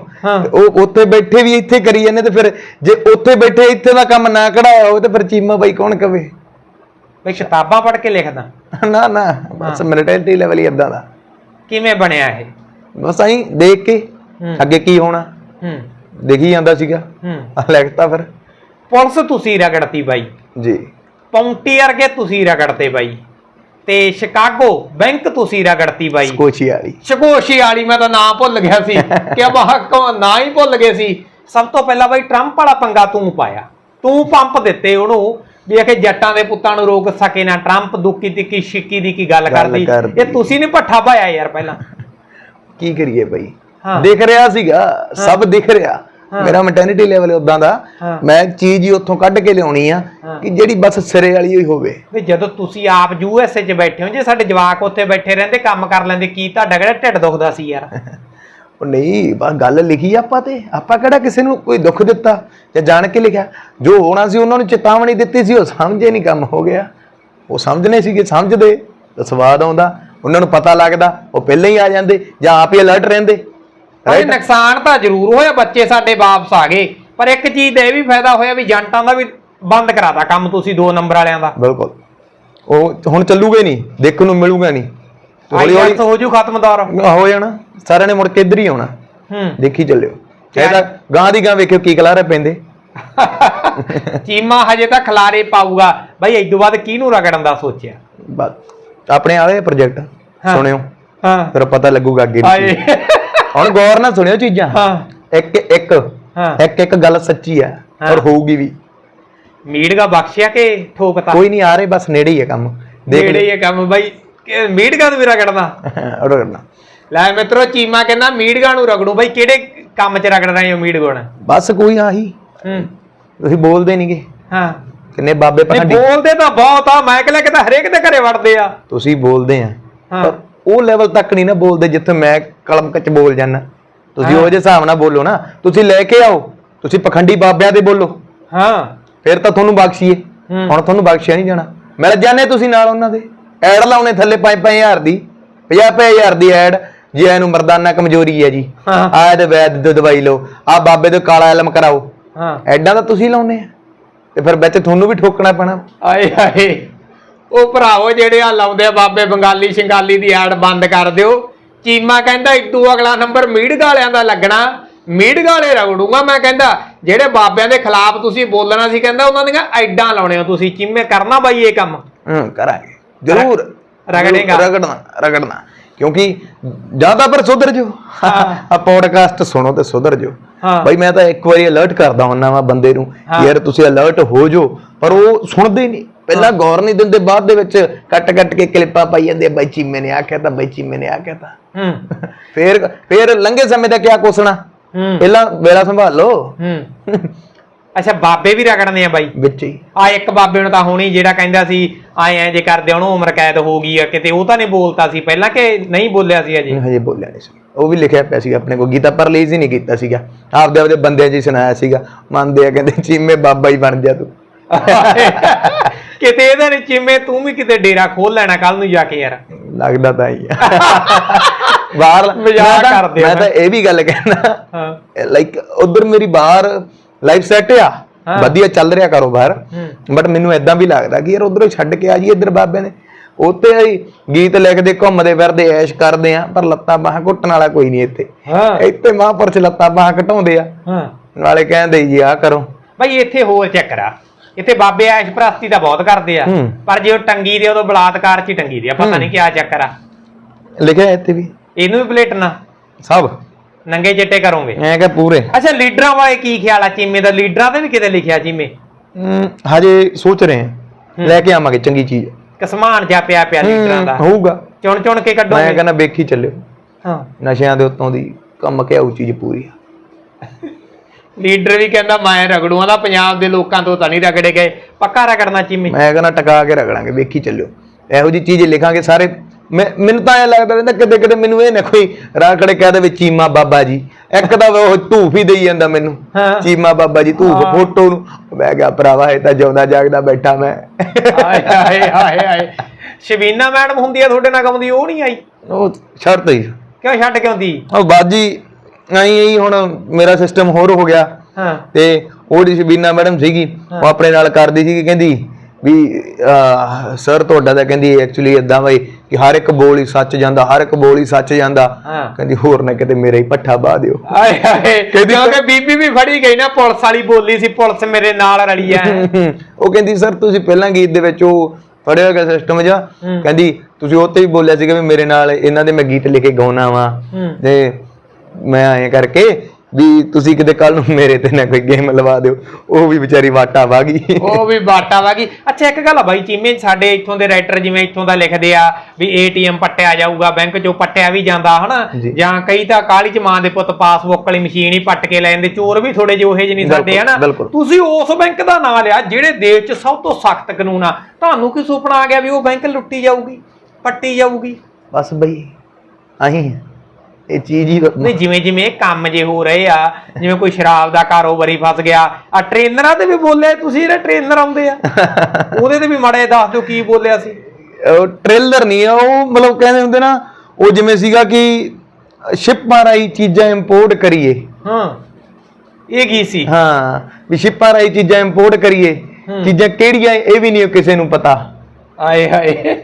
[SPEAKER 2] ਉਹ ਉੱਥੇ ਬੈਠੇ ਵੀ ਇੱਥੇ ਕਰੀ ਜਾਂਦੇ ਤੇ ਫਿਰ ਜੇ ਉੱਥੇ ਬੈਠੇ ਇੱਥੇ ਦਾ ਕੰਮ ਨਾ ਕਢਾਇਆ ਹੋਵੇ ਤੇ ਫਿਰ ਚੀਮਾ ਬਾਈ ਕੌਣ ਕਵੇ?
[SPEAKER 1] ਬਈ ਕਿਤਾਬਾਂ ਪੜ੍ਹ ਕੇ ਲਿਖਦਾ।
[SPEAKER 2] ਨਾ ਨਾ। ਬਸ ਮੈਂਟੈਲਿਟੀ ਲੈਵਲ ਹੀ ਇਦਾਂ ਦਾ।
[SPEAKER 1] ਕਿਵੇਂ ਬਣਿਆ ਇਹ?
[SPEAKER 2] ਬਸ ਆਈ ਦੇਖ ਕੇ। ਅੱਗੇ ਕੀ ਹੋਣਾ।
[SPEAKER 1] ਹੂੰ।
[SPEAKER 2] ਦੇਖੀ ਜਾਂਦਾ ਸੀਗਾ।
[SPEAKER 1] ਹੂੰ।
[SPEAKER 2] ਲਿਖਤਾ ਫਿਰ।
[SPEAKER 1] ਪੁਲਿਸ ਤੁਸੀਂ ਰਗੜਤੀ ਬਾਈ।
[SPEAKER 2] ਜੀ।
[SPEAKER 1] ਪੌਂਟੀ ਵਰਗੇ ਤੁਸੀਂ ਰਗੜਤੇ ਬਾਈ। ਤੇ ਸ਼ਿਕਾਗੋ ਬੈਂਕ ਤੁਸੀਂ ਰਗੜਤੀ ਬਾਈ।
[SPEAKER 2] ਕੋਚੀ ਵਾਲੀ
[SPEAKER 1] ਸ਼ਕੋਸ਼ੀ ਵਾਲੀ ਮੈਂ ਤਾਂ ਨਾਂ ਭੁੱਲ ਗਿਆ ਸੀ। <laughs> ਕਿ ਮਹਕ ਨਾਂ ਹੀ ਭੁੱਲ ਗਏ ਸੀ। ਸਭ ਤੋਂ ਪਹਿਲਾਂ ਬਾਈ ਟਰੰਪ ਵਾਲਾ ਪੰਗਾ ਤੂੰ ਪਾਇਆ। ਤੂੰ ਪੰਪ ਦਿੱਤੇ ਉਹਨੂੰ ਵੀ ਆਖੇ ਜੱਟਾਂ ਦੇ ਪੁੱਤਾਂ ਨੂੰ ਰੋਕ ਸਕੇ ਨਾ। ਟਰੰਪ ਦੁੱਕੀ ਤਿੱਕੀ ਛਿੱਕੀ ਦੀ ਕੀ ਗੱਲ ਕਰਦੀ। ਇਹ ਤੁਸੀਂ ਨੇ ਪੱਠਾ ਪਾਇਆ ਯਾਰ ਪਹਿਲਾਂ।
[SPEAKER 2] ਕੀ ਕਰੀਏ ਬਾਈ। ਦਿਖ ਰਿਹਾ ਸੀਗਾ। ਸਭ ਦਿਖ ਰਿਹਾ। ਮੇਰਾ ਮੈਂਟੈਲਿਟੀ ਲੈਵਲ ਉਦਾਂ ਦਾ। ਮੈਂ ਚੀਜ਼ ਹੀ ਉੱਥੋਂ ਕੱਢ ਕੇ ਲਿਆਉਣੀ ਆ। ਕਿ ਜਿਹੜੀ ਬਸ ਸਿਰੇ ਵਾਲੀ ਹੀ ਹੋਵੇ।
[SPEAKER 1] ਵੀ ਜਦੋਂ ਤੁਸੀਂ ਆਪ ਯੂਐਸਏ 'ਚ ਬੈਠੇ ਹੋ ਜੇ ਸਾਡੇ ਜਵਾਕ ਉੱਥੇ ਬੈਠੇ ਰਹਿੰਦੇ ਕੰਮ ਕਰ ਲੈਂਦੇ ਕੀ ਤੁਹਾਡਾ ਕਿਹੜਾ ਢਿੱਡ ਦੁਖਦਾ ਸੀ ਯਾਰ?
[SPEAKER 2] ਉਹ ਨਹੀਂ ਬਸ ਗੱਲ ਲਿਖੀ ਆਪਾਂ ਤੇ। ਆਪਾਂ ਕਿਹੜਾ ਕਿਸੇ ਨੂੰ ਕੋਈ ਦੁੱਖ ਦਿੱਤਾ ਜਾਂ ਜਾਣ ਕੇ ਲਿਖਿਆ? ਜੋ ਹੋਣਾ ਸੀ ਉਹਨਾਂ ਨੂੰ ਚੇਤਾਵਨੀ ਦਿੱਤੀ ਸੀ ਉਹ ਸਮਝੇ ਨਹੀਂ ਕੰਮ ਹੋ ਗਿਆ। ਉਹ ਸਮਝਨੇ ਸੀਗੇ ਸਮਝਦੇ। ਤਾਂ ਸਵਾਦ ਆਉਂਦਾ ਉਹਨਾਂ ਨੂੰ ਪਤਾ ਲੱਗਦਾ ਉਹ ਪਹਿਲਾਂ ਹੀ ਆ ਜਾਂਦੇ ਜਾਂ ਆਪ ਹੀ ਅਲਰਟ ਰਹਿੰਦੇ।
[SPEAKER 1] ਭਾਈ ਨੁਕਸਾਨ ਤਾਂ ਜ਼ਰੂਰ ਹੋਇਆ ਬੱਚੇ ਸਾਡੇ ਵਾਪਸ ਆ ਗਏ। ਪਰ ਇੱਕ ਚੀਜ਼ ਦਾ ਇਹ ਵੀ ਫਾਇਦਾ ਹੋਇਆ ਵੀ ਜੰਟਾਂ ਦਾ ਵੀ ਬੰਦ ਕਰਾਤਾ ਕੰਮ ਤੁਸੀਂ ਦੋ ਨੰਬਰ ਵਾਲਿਆਂ ਦਾ।
[SPEAKER 2] ਬਿਲਕੁਲ। ਉਹ ਹੁਣ ਚੱਲੂਗਾ ਨਹੀਂ ਦੇਖਣ ਨੂੰ ਮਿਲੂਗਾ ਨਹੀਂ। ਹੌਲੀ ਹੌਲੀ
[SPEAKER 1] ਹੋ ਜੂ ਖਤਮ ਦੌਰ।
[SPEAKER 2] ਹੋ ਜਾਣਾ ਸਾਰਿਆਂ ਨੇ ਮੁੜ ਕੇ ਇੱਧਰ ਹੀ ਆਉਣਾ।
[SPEAKER 1] ਹੂੰ।
[SPEAKER 2] ਦੇਖੀ ਚੱਲਿਓ। ਇਹ ਤਾਂ ਗਾਂ ਦੀ ਗਾਂ ਵੇਖਿਓ ਕੀ ਕਲਾਰੇ ਪੈਂਦੇ। <laughs>
[SPEAKER 1] ਚੀਮਾ ਹਜੇ ਤਾਂ ਖਲਾਰੇ ਪਾਊਗਾ। ਬਾਈ ਇਦੋਂ ਬਾਅਦ ਕਿਹਨੂੰ ਰਗੜਨ ਦਾ ਸੋਚਿਆ?
[SPEAKER 2] ਬਸ। ਆਪਣੇ ਵਾਲੇ ਪ੍ਰੋਜੈਕਟ। ਸੁਣਿਓ।
[SPEAKER 1] ਹਾਂ।
[SPEAKER 2] ਫਿਰ ਪਤਾ ਲੱਗੂਗਾ ਅੱਗੇ ਦੀ
[SPEAKER 1] ਹਾਏ।
[SPEAKER 2] ਹੁਣ ਗੌਰ ਨਾਲ ਸੁਣਿਓ ਚੀਜ਼ਾਂ।
[SPEAKER 1] ਹਾਂ।
[SPEAKER 2] ਇੱਕ ਇੱਕ।
[SPEAKER 1] ਹਾਂ।
[SPEAKER 2] ਇੱਕ ਇੱਕ ਗੱਲ ਸੱਚੀ ਹੈ
[SPEAKER 1] ਹਾਂ।
[SPEAKER 2] ਔਰ ਹੋਊਗੀ ਵੀ।
[SPEAKER 1] ਮੀਟਗਾ ਬਖਸ਼ਿਆ ਕਿ ਠੋਕਤਾ?
[SPEAKER 2] ਕੋਈ ਨਹੀਂ ਆ ਰਹੇ ਬਸ ਨੇੜੇ ਹੀ ਹੈ ਕੰਮ। ਦੇਖ
[SPEAKER 1] ਜਿਹੜੇ ਇਹ ਕੰਮ ਬਾਈ। ਕਿ ਮੀਟਗਾ ਨੂੰ ਵੀ ਰਗੜਨਾ ਲੈ ਮਿੱਤਰੋ ਚੀਮਾ ਕਹਿੰਦਾ ਮੀਟਗਾ ਨੂੰ ਰਗੜੂ? ਬਾਈ ਕਿਹੜੇ ਕੰਮ 'ਚ ਰਗੜ ਰਹੇ ਹੋ ਮੀਟਗੋ ਨੂੰ
[SPEAKER 2] ਬਸ ਕੋਈ ਆਹੀ।
[SPEAKER 1] ਹੂੰ।
[SPEAKER 2] ਤੁਸੀਂ ਬੋਲਦੇ ਨਹੀਂਗੇ
[SPEAKER 1] ਹਾਂ।
[SPEAKER 2] ਕਿੰਨੇ ਬਾਬੇ ਪਖੰਡੀ
[SPEAKER 1] ਬੋਲਦੇ ਤਾਂ ਬਹੁਤ ਆ। ਮੈਂ ਕਹਿੰਦਾ ਕਿ ਹਰੇਕ ਦੇ ਘਰੇ ਵੜਦੇ ਆ।
[SPEAKER 2] ਤੁਸੀਂ ਬੋਲਦੇ ਆ।
[SPEAKER 1] ਹਾਂ।
[SPEAKER 2] ਉਹ ਲੈਵਲ ਤੱਕ ਨਹੀਂ ਨਾ ਬੋਲਦੇ ਜਿੱਥੇ ਮੈਂ ਕਲਮ ਕੱਚ ਬੋਲ ਜਾਣਾ ਤੁਸੀਂ। ਉਹ ਜਿਹੇ ਹਿਸਾਬ ਨਾਲ ਬੋਲੋ ਨਾ ਤੁਸੀਂ ਲੈ ਕੇ ਆਓ ਤੁਸੀਂ ਪਖੰਡੀ ਬਾਬਿਆਂ ਦੇ ਬੋਲੋ।
[SPEAKER 1] ਹਾਂ।
[SPEAKER 2] ਫਿਰ ਤਾਂ ਤੁਹਾਨੂੰ ਬਖਸ਼ੀਏ। ਹੁਣ ਤੁਹਾਨੂੰ ਬਖਸ਼ਿਆ ਨਹੀਂ ਜਾਣਾ। ਮਿਲ ਜਾਣੇ ਤੁਸੀਂ ਨਾਲ ਉਹਨਾਂ ਦੇ। ਐਡ ਲਾਉਣੇ ਥੱਲੇ 5-5000 ਦੀ 50-5000 ਦੀ ਐਡ। ਜੀ ਇਹਨੂੰ ਮਰਦਾਨਾ ਕਮਜ਼ੋਰੀ ਹੈ ਜੀ।
[SPEAKER 1] ਹਾਂ।
[SPEAKER 2] ਆ ਇਹਦੇ ਵੈਦ ਦੀ ਦਵਾਈ ਲਓ ਆ ਬਾਬੇ ਦੇ ਕਾਲਾ ਇਲਮ ਕਰਾਓ।
[SPEAKER 1] ਹਾਂ।
[SPEAKER 2] ਐਡਾਂ ਤਾਂ ਤੁਸੀਂ ਲਾਉਨੇ ਆ। ਤੇ ਫਿਰ ਵਿੱਚ ਤੁਹਾਨੂੰ ਵੀ ਠੋਕਣਾ ਪੈਣਾ।
[SPEAKER 1] ਆਏ ਹਾਏ ਉਹ ਭਰਾਵੋ ਜਿਹੜੇ ਆ ਲਾਉਂਦੇ ਆ ਬਾਬੇ ਬੰਗਾਲੀ ਸ਼ਿੰਗਾਲੀ ਦੀ ਐਡ ਬੰਦ ਕਰ ਦਿਓ। ਚੀਮਾ ਕਹਿੰਦਾ ਇਦੋਂ ਅਗਲਾ ਨੰਬਰ ਮੀੜਗ ਵਾਲਿਆਂ ਦਾ ਲੱਗਣਾ। ਮੀੜਗ ਵਾਲੇ ਰਗੜੂਗਾ ਮੈਂ ਕਹਿੰਦਾ ਜਿਹੜੇ ਬਾਬਿਆਂ ਦੇ ਖਿਲਾਫ ਤੁਸੀਂ ਬੋਲਣਾ ਸੀ ਕਹਿੰਦਾ ਉਹਨਾਂ ਦੀਆਂ ਐਡਾਂ ਲਾਉਣੇ ਹੋ ਤੁਸੀਂ। ਚੀਮੇ ਕਰਨਾ ਬਾਈ ਇਹ ਕੰਮ।
[SPEAKER 2] ਹੂੰ ਕਰਾਂਗੇ। ਜ਼ਰੂਰ।
[SPEAKER 1] ਰਗੜੇਗਾ।
[SPEAKER 2] ਰਗੜਨਾ ਰਗੜਨਾ। ਕਿਉਂਕਿ ਜ਼ਿਆਦਾ ਪਰ ਸੁਧਰ ਜੋ ਆ ਪੋਡਕਾਸਟ ਸੁਣੋ ਤੇ ਸੁਧਰ ਜੋ। ਬਈ ਮੈਂ ਤਾਂ ਇੱਕ ਵਾਰੀ ਅਲਰਟ ਕਰਦਾ ਹੁੰਨਾ ਵਾ ਬੰਦੇ ਨੂੰ। ਯਾਰ ਤੁਸੀਂ ਅਲਰਟ ਹੋ ਜੋ ਪਰ ਉਹ ਸੁਣਦੇ ਨਹੀਂ। ਪਹਿਲਾਂ ਗੌਰ ਨਹੀਂ ਦਿੰਦੇ ਬਾਅਦ ਦੇ ਵਿੱਚ ਕੱਟ ਕੱਟ ਕੇ ਕਲਿੱਪਾਂ ਪਾਈ ਜਾਂਦੇ ਬਾਈ ਚੀਮੇ ਨੇ ਆ ਕਹਿਤਾ ਬਾਈ ਚੀਮੇ ਨੇ ਆ ਕਹਿਤਾ
[SPEAKER 1] ਹੂੰ। <laughs>
[SPEAKER 2] ਫੇਰ ਫੇਰ ਲੰਘੇ ਸਮੇਂ ਦਾ ਕਿਆ ਕੋਸਣਾ? ਪਹਿਲਾਂ ਵੇਲਾ ਸੰਭਾਲੋ।
[SPEAKER 1] ਹੂੰ। ਅੱਛਾ ਬਾਬੇ ਵੀ ਰਗੜਨੇ ਆ ਬਾਈ?
[SPEAKER 2] ਵਿੱਚ ਹੀ।
[SPEAKER 1] ਆ ਇੱਕ ਬਾਬੇ ਨੂੰ ਤਾਂ ਹੋਣੀ ਜਿਹੜਾ ਕਹਿੰਦਾ ਸੀ ਆਏ ਐ ਜੇ ਕਰਦੇ ਉਹਨੂੰ ਉਮਰ ਕੈਦ ਹੋ ਗਈ ਆ ਕਿਤੇ ਉਹ ਤਾਂ ਨਹੀਂ ਬੋਲਤਾ ਸੀ ਪਹਿਲਾਂ ਕਿ ਨਹੀਂ ਬੋਲਿਆ ਸੀ ਅਜੇ?
[SPEAKER 2] ਹਜੇ ਬੋਲਿਆ ਨਹੀਂ ਸੀ। ਉਹ ਵੀ ਲਿਖਿਆ ਪਿਆ ਸੀਗਾ ਆਪਣੇ ਕੋਲ ਗੀਤਾ ਪਰ ਰਿਲੀਜ਼ ਹੀ ਨਹੀਂ ਕੀਤਾ ਸੀਗਾ। ਆਪਦੇ ਆਪਦੇ ਬੰਦਿਆਂ ਹੀ ਸੁਣਾਇਆ ਸੀਗਾ। ਮੰਨਦੇ ਆ ਕਹਿੰਦੇ ਚੀਮੇ ਬਾਬਾ ਹੀ ਬਣ ਜਾ ਤੂੰ। <laughs>
[SPEAKER 1] ਕਿਤੇ ਇਹਦੇ ਨੇ ਚਿਮੇ ਤੂੰ ਵੀ ਕਿਤੇ ਡੇਰਾ ਖੋਲ ਲੈਣਾ ਕੱਲ ਨੂੰ ਜਾ ਕੇ ਯਾਰ।
[SPEAKER 2] ਲੱਗਦਾ ਤਾਂ ਹੀ ਆ। <laughs> ਬਾਹਰ
[SPEAKER 1] ਮਜ਼ਾਕ
[SPEAKER 2] ਮੈਂ ਤਾਂ-
[SPEAKER 1] ਕਰਦੇ ਆ
[SPEAKER 2] ਮੈਂ ਤਾਂ ਇਹ ਵੀ ਗੱਲ ਕਹਿਣਾ।
[SPEAKER 1] ਹਾਂ।
[SPEAKER 2] ਲਾਈਕ ਉਧਰ ਮੇਰੀ ਬਾਹਰ ਲਾਈਫ ਸੈੱਟ ਆ।
[SPEAKER 1] ਹਾਂ।
[SPEAKER 2] ਵਧੀਆ ਚੱਲ ਰਿਹਾ ਕਾਰੋਬਾਰ
[SPEAKER 1] ਹੂੰ।
[SPEAKER 2] ਬਟ ਮੈਨੂੰ ਐਦਾਂ ਵੀ ਲੱਗਦਾ ਕਿ ਯਾਰ ਉਧਰੋਂ ਛੱਡ ਕੇ ਆ ਜੀ ਇੱਧਰ ਬਾਬੇ ਨੇ। ਉੱਤੇ ਹੀ ਗੀਤ ਲਿਖਦੇ ਘੁੰਮਦੇ ਫਿਰਦੇ ਐਸ਼ ਕਰਦੇ ਆ ਪਰ ਲੱਤਾਂ ਬਾਹਾਂ ਘੁੱਟਣ ਵਾਲਾ ਕੋਈ ਨਹੀਂ ਇੱਥੇ।
[SPEAKER 1] ਹਾਂ।
[SPEAKER 2] ਇੱਥੇ ਮਹਾਂਪੁਰਸ਼ ਲੱਤਾਂ ਬਾਹਾਂ ਘਟਾਉਂਦੇ ਆ।
[SPEAKER 1] ਹਾਂ।
[SPEAKER 2] ਨਾਲੇ ਕਹਿੰਦੇ ਜੀ ਆ ਕਰੋ।
[SPEAKER 1] ਭਾਈ ਇੱਥੇ ਹੋਰ ਚੱਕਰ ਆ ਇੱਥੇ ਬਾਬੇ ਐਸ਼ ਪ੍ਰਸਤੀ ਤਾਂ ਬਹੁਤ ਕਰਦੇ ਆ
[SPEAKER 2] ਹੂੰ।
[SPEAKER 1] ਪਰ ਜੇ ਉਹ ਟੰਗੀ ਦੇ ਉਦੋਂ ਬਲਾਤਕਾਰ ਚ ਹੀ ਟੰਗੀ ਦੇ ਆ ਪਤਾ ਨਹੀਂ ਕਿਆ ਚੱਕਰ ਆ।
[SPEAKER 2] ਲਿਖਿਆ ਇੱਥੇ ਵੀ?
[SPEAKER 1] ਇਹਨੂੰ ਵੀ ਪਲੇਟਣਾ
[SPEAKER 2] ਸਭ।
[SPEAKER 1] ਨੰਗੇ ਚਿੱਟੇ ਕਰੋਗੇ।
[SPEAKER 2] ਐ ਕਿ ਪੂਰੇ।
[SPEAKER 1] ਅੱਛਾ ਲੀਡਰਾਂ ਬਾਰੇ ਕੀ ਖਿਆਲ ਆ? ਚੀਮੇ ਦਾ ਲੀਡਰਾਂ ਤੇ ਵੀ ਕਿਤੇ ਲਿਖਿਆ ਚੀਮੇ?
[SPEAKER 2] ਹਮ, ਹਜੇ ਸੋਚ ਰਹੇ ਆ ਲੈ ਕੇ ਆਵਾਂਗੇ ਚੰਗੀ ਚੀਜ਼।
[SPEAKER 1] ਕਸਮਾਨ ਜਾ ਪਿਆ ਪਿਆ ਲੀਡਰਾਂ ਦਾ।
[SPEAKER 2] ਹੋਊਗਾ।
[SPEAKER 1] ਚੁਣ ਚੁਣ ਕੇ
[SPEAKER 2] ਮੈਂ
[SPEAKER 1] ਕੱਢੋਗੇ
[SPEAKER 2] ਕਹਿੰਦਾ ਵੇਖੀ ਚੱਲਿਓ।
[SPEAKER 1] ਹਾਂ।
[SPEAKER 2] ਨਸ਼ਿਆਂ ਦੇ ਉੱਤੋਂ ਦੀ ਕੰਮ ਕੇ ਆਉ ਚੀਜ਼ ਪੂਰੀ ਆ।
[SPEAKER 1] ਲੀਡਰ ਵੀ ਕਹਿੰਦਾ ਮੈਂ ਰਗੜੂਆਂ ਦਾ ਪੰਜਾਬ ਦੇ ਲੋਕਾਂ ਤੋਂ ਤਾਂ ਨਹੀਂ ਰਗੜੇ ਗਏ। ਪੱਕਾ ਰਗੜਨਾ ਚੀਮੇ।
[SPEAKER 2] ਮੈਂ ਕਹਿੰਦਾ ਟਕਾ ਕੇ ਰਗੜਾਂਗੇ ਵੇਖੀ ਚੱਲਿਓ। ਇਹੋ ਜੀ ਚੀਜ਼ ਲਿਖਾਂਗੇ ਸਾਰੇ। ਮੈਨੂੰ ਤਾਂ ਐ ਲੱਗਦਾ ਰਹਿੰਦਾ ਕਿਤੇ ਕਿਤੇ ਮੈਨੂੰ ਇਹ ਨਾ ਕੋਈ ਰਾਖੜੇ ਕਹਿ ਦੇਵੇ ਚੀਮਾ ਬਾਬਾ ਜੀ। ਇੱਕ ਤਾਂ ਉਹ ਧੂਫ ਹੀ ਦੇਈ ਜਾਂਦਾ ਮੈਨੂੰ। ਚੀਮਾ ਬਾਬਾ ਜੀ ਧੂਫ। ਫੋਟੋ ਨੂੰ। ਮੈਂ ਕਿਹਾ ਭਰਾਵਾ ਇਹ ਤਾਂ ਜਿਉਂਦਾ ਜਾਗਦਾ ਬੈਠਾ ਮੈਂ।
[SPEAKER 1] ਹਾਏ ਹਾਏ ਹਾਏ ਹਾਏ। ਸ਼ਬੀਨਾ ਮੈਡਮ ਹੁੰਦੀ ਆ ਤੁਹਾਡੇ ਨਾਲ ਗਾਉਂਦੀ ਉਹ ਨਹੀਂ ਆਈ?
[SPEAKER 2] ਉਹ ਛੱਡ ਹੀ
[SPEAKER 1] ਕਿਉਂ ਛੱਡ ਕੇ ਆਉਂਦੀ?
[SPEAKER 2] ਉਹ ਬਾਜੀ ਆਈ ਆਈ ਹੁਣ ਮੇਰਾ ਸਿਸਟਮ ਹੋਰ ਹੋ ਗਿਆ।
[SPEAKER 1] ਹਾਂ।
[SPEAKER 2] ਤੇ ਉਹ ਸ਼ਬੀਨਾ ਮੈਡਮ ਸੀਗੀ ਉਹ ਆਪਣੇ ਨਾਲ ਕਰਦੀ ਸੀ ਕਹਿੰਦੀ ਵੀ ਸਰ ਤੁਹਾਡਾ ਤਾਂ ਕਹਿੰਦੀ ਐਕਚੁਅਲੀ ਇਦਾਂ ਬਈ ਕਿ ਹਰ ਇੱਕ ਬੋਲ ਹੀ ਸੱਚ ਜਾਂਦਾ ਹਰ ਇੱਕ ਬੋਲ ਹੀ ਸੱਚ ਜਾਂਦਾ।
[SPEAKER 1] ਹਾਂ।
[SPEAKER 2] ਕਹਿੰਦੀ ਹੋਰ ਨਾ ਕਿਤੇ ਮੇਰਾ ਹੀ ਪੱਠਾ ਬਾਹ ਦਿਓ।
[SPEAKER 1] ਹਾਏ ਹਾਏ ਕਿਉਂਕਿ ਬੀਬੀ ਵੀ ਫੜੀ ਗਈ ਨਾ ਪੁਲਿਸ ਵਾਲੀ ਬੋਲੀ ਸੀ ਪੁਲਿਸ ਮੇਰੇ ਨਾਲ ਰਲੀ ਆ <laughs>
[SPEAKER 2] ਉਹ ਕਹਿੰਦੀ ਸਰ ਤੁਸੀਂ ਪਹਿਲਾਂ ਗੀਤ ਦੇ ਵਿੱਚ ਉਹ ਫੜਿਆ ਗਿਆ ਸਿਸਟਮ ਜਾਂ
[SPEAKER 1] ਹੂੰ।
[SPEAKER 2] ਕਹਿੰਦੀ ਤੁਸੀਂ ਉੱਤੇ ਵੀ ਬੋਲਿਆ ਸੀਗਾ ਵੀ ਮੇਰੇ ਨਾਲ ਇਹਨਾਂ ਦੇ ਮੈਂ ਗੀਤ ਲਿਖ ਕੇ ਗਾਉਣਾ ਵਾ।
[SPEAKER 1] ਹੂੰ।
[SPEAKER 2] ਤੇ ਮੈਂ ਐਂ ਕਰਕੇ ਵੀ ਤੁਸੀਂ ਕਿਤੇ ਕੱਲ ਨੂੰ ਮੇਰੇ ਤੇ ਨਾ ਕੋਈ ਗੇਮ ਲਵਾ ਦਿਓ। ਉਹ ਵੀ ਵਿਚਾਰੀ ਵਾਟਾ ਵਾਗੀ
[SPEAKER 1] ਉਹ ਵੀ ਬਾਟਾ ਵਾਗੀ ਅੱਛਾ ਇੱਕ ਗੱਲ ਆ ਬਾਈ ਚੀਮੇ ਸਾਡੇ ਇੱਥੋਂ ਦੇ ਰਾਈਟਰ ਜਿਵੇਂ ਇੱਥੋਂ ਦਾ ਲਿਖਦੇ ਆ ਵੀ ਏਟੀਐਮ ਪੱਟਿਆ ਜਾਊਗਾ ਬੈਂਕ ਚੋਂ ਪੱਟਿਆ ਵੀ ਜਾਂਦਾ ਹਨਾ?
[SPEAKER 2] ਜੀ।
[SPEAKER 1] ਜਾਂ ਕਈ ਤਾਂ ਕਾਲੀ ਚ ਮਾਂ ਦੇ ਪੁੱਤ ਪਾਸਬੁੱਕ ਵਾਲੀ ਮਸ਼ੀਨ ਹੀ ਪੱਟ ਕੇ ਲੈ ਜਾਂਦੇ ਚੋਰ ਵੀ ਥੋੜੇ ਜਿਹੇ ਉਹੇ ਜਿਹੇ ਨਹੀਂ ਸਾਡੇ
[SPEAKER 2] ਬਿਲਕੁਲ,
[SPEAKER 1] ਹਨਾ?
[SPEAKER 2] ਬਿਲਕੁਲ।
[SPEAKER 1] ਤੁਸੀਂ ਉਸ ਬੈਂਕ ਦਾ ਨਾਂ ਲਿਆ ਜਿਹੜੇ ਦੇਸ਼ 'ਚ ਸਭ ਤੋਂ ਸਖਤ ਕਾਨੂੰਨ ਆ। ਤੁਹਾਨੂੰ ਕੀ ਸੁਪਨਾ ਆ ਗਿਆ ਵੀ ਉਹ ਬੈਂਕ ਲੁੱਟੀ ਜਾਊਗੀ ਪੱਟੀ ਜਾਊਗੀ?
[SPEAKER 2] ਬਸ ਬਈ ਆਹੀ ਹੈ। ਇਹ ਚੀਜ਼ ਹੀ
[SPEAKER 1] ਨਹੀਂ ਜਿਵੇਂ ਜਿਵੇਂ ਇਹ ਕੰਮ ਜੇ ਹੋ ਰਹੇ ਆ ਜਿਵੇਂ ਕੋਈ ਸ਼ਰਾਬ ਦਾ ਕਾਰੋਬਾਰੀ ਫਸ ਗਿਆ ਆ ਟ੍ਰੇਨਰਾਂ ਤੇ ਵੀ ਬੋਲੇ ਤੁਸੀਂ ਜਿਹੜੇ ਟ੍ਰੇਨਰ ਆਉਂਦੇ ਆ। <laughs> ਉਹਦੇ ਤੇ ਵੀ ਮਾੜਾ ਦੱਸ ਦਿਓ ਕੀ ਬੋਲਿਆ ਸੀ।
[SPEAKER 2] ਉਹ ਟ੍ਰੇਲਰ ਨਹੀਂ ਆ ਉਹ ਮਤਲਬ ਕਹਿੰਦੇ ਹੁੰਦੇ ਨਾ ਉਹ ਜਿਵੇਂ ਸੀਗਾ ਕਿ ਸ਼ਿਪਾਂ ਰਾਹੀਂ ਚੀਜ਼ਾਂ ਇੰਪੋਰਟ ਕਰੀਏ।
[SPEAKER 1] ਹਾਂ ਇਹ ਕੀ ਸੀ?
[SPEAKER 2] ਹਾਂ ਵੀ ਸ਼ਿਪਾਂ ਰਾਹੀਂ ਚੀਜ਼ਾਂ ਇੰਪੋਰਟ ਕਰੀਏ। ਚੀਜ਼ਾਂ ਕਿਹੜੀਆਂ ਇਹ ਵੀ ਨਹੀਂ ਕਿਸੇ ਨੂੰ ਪਤਾ।
[SPEAKER 1] ਆਏ ਹਾਏ।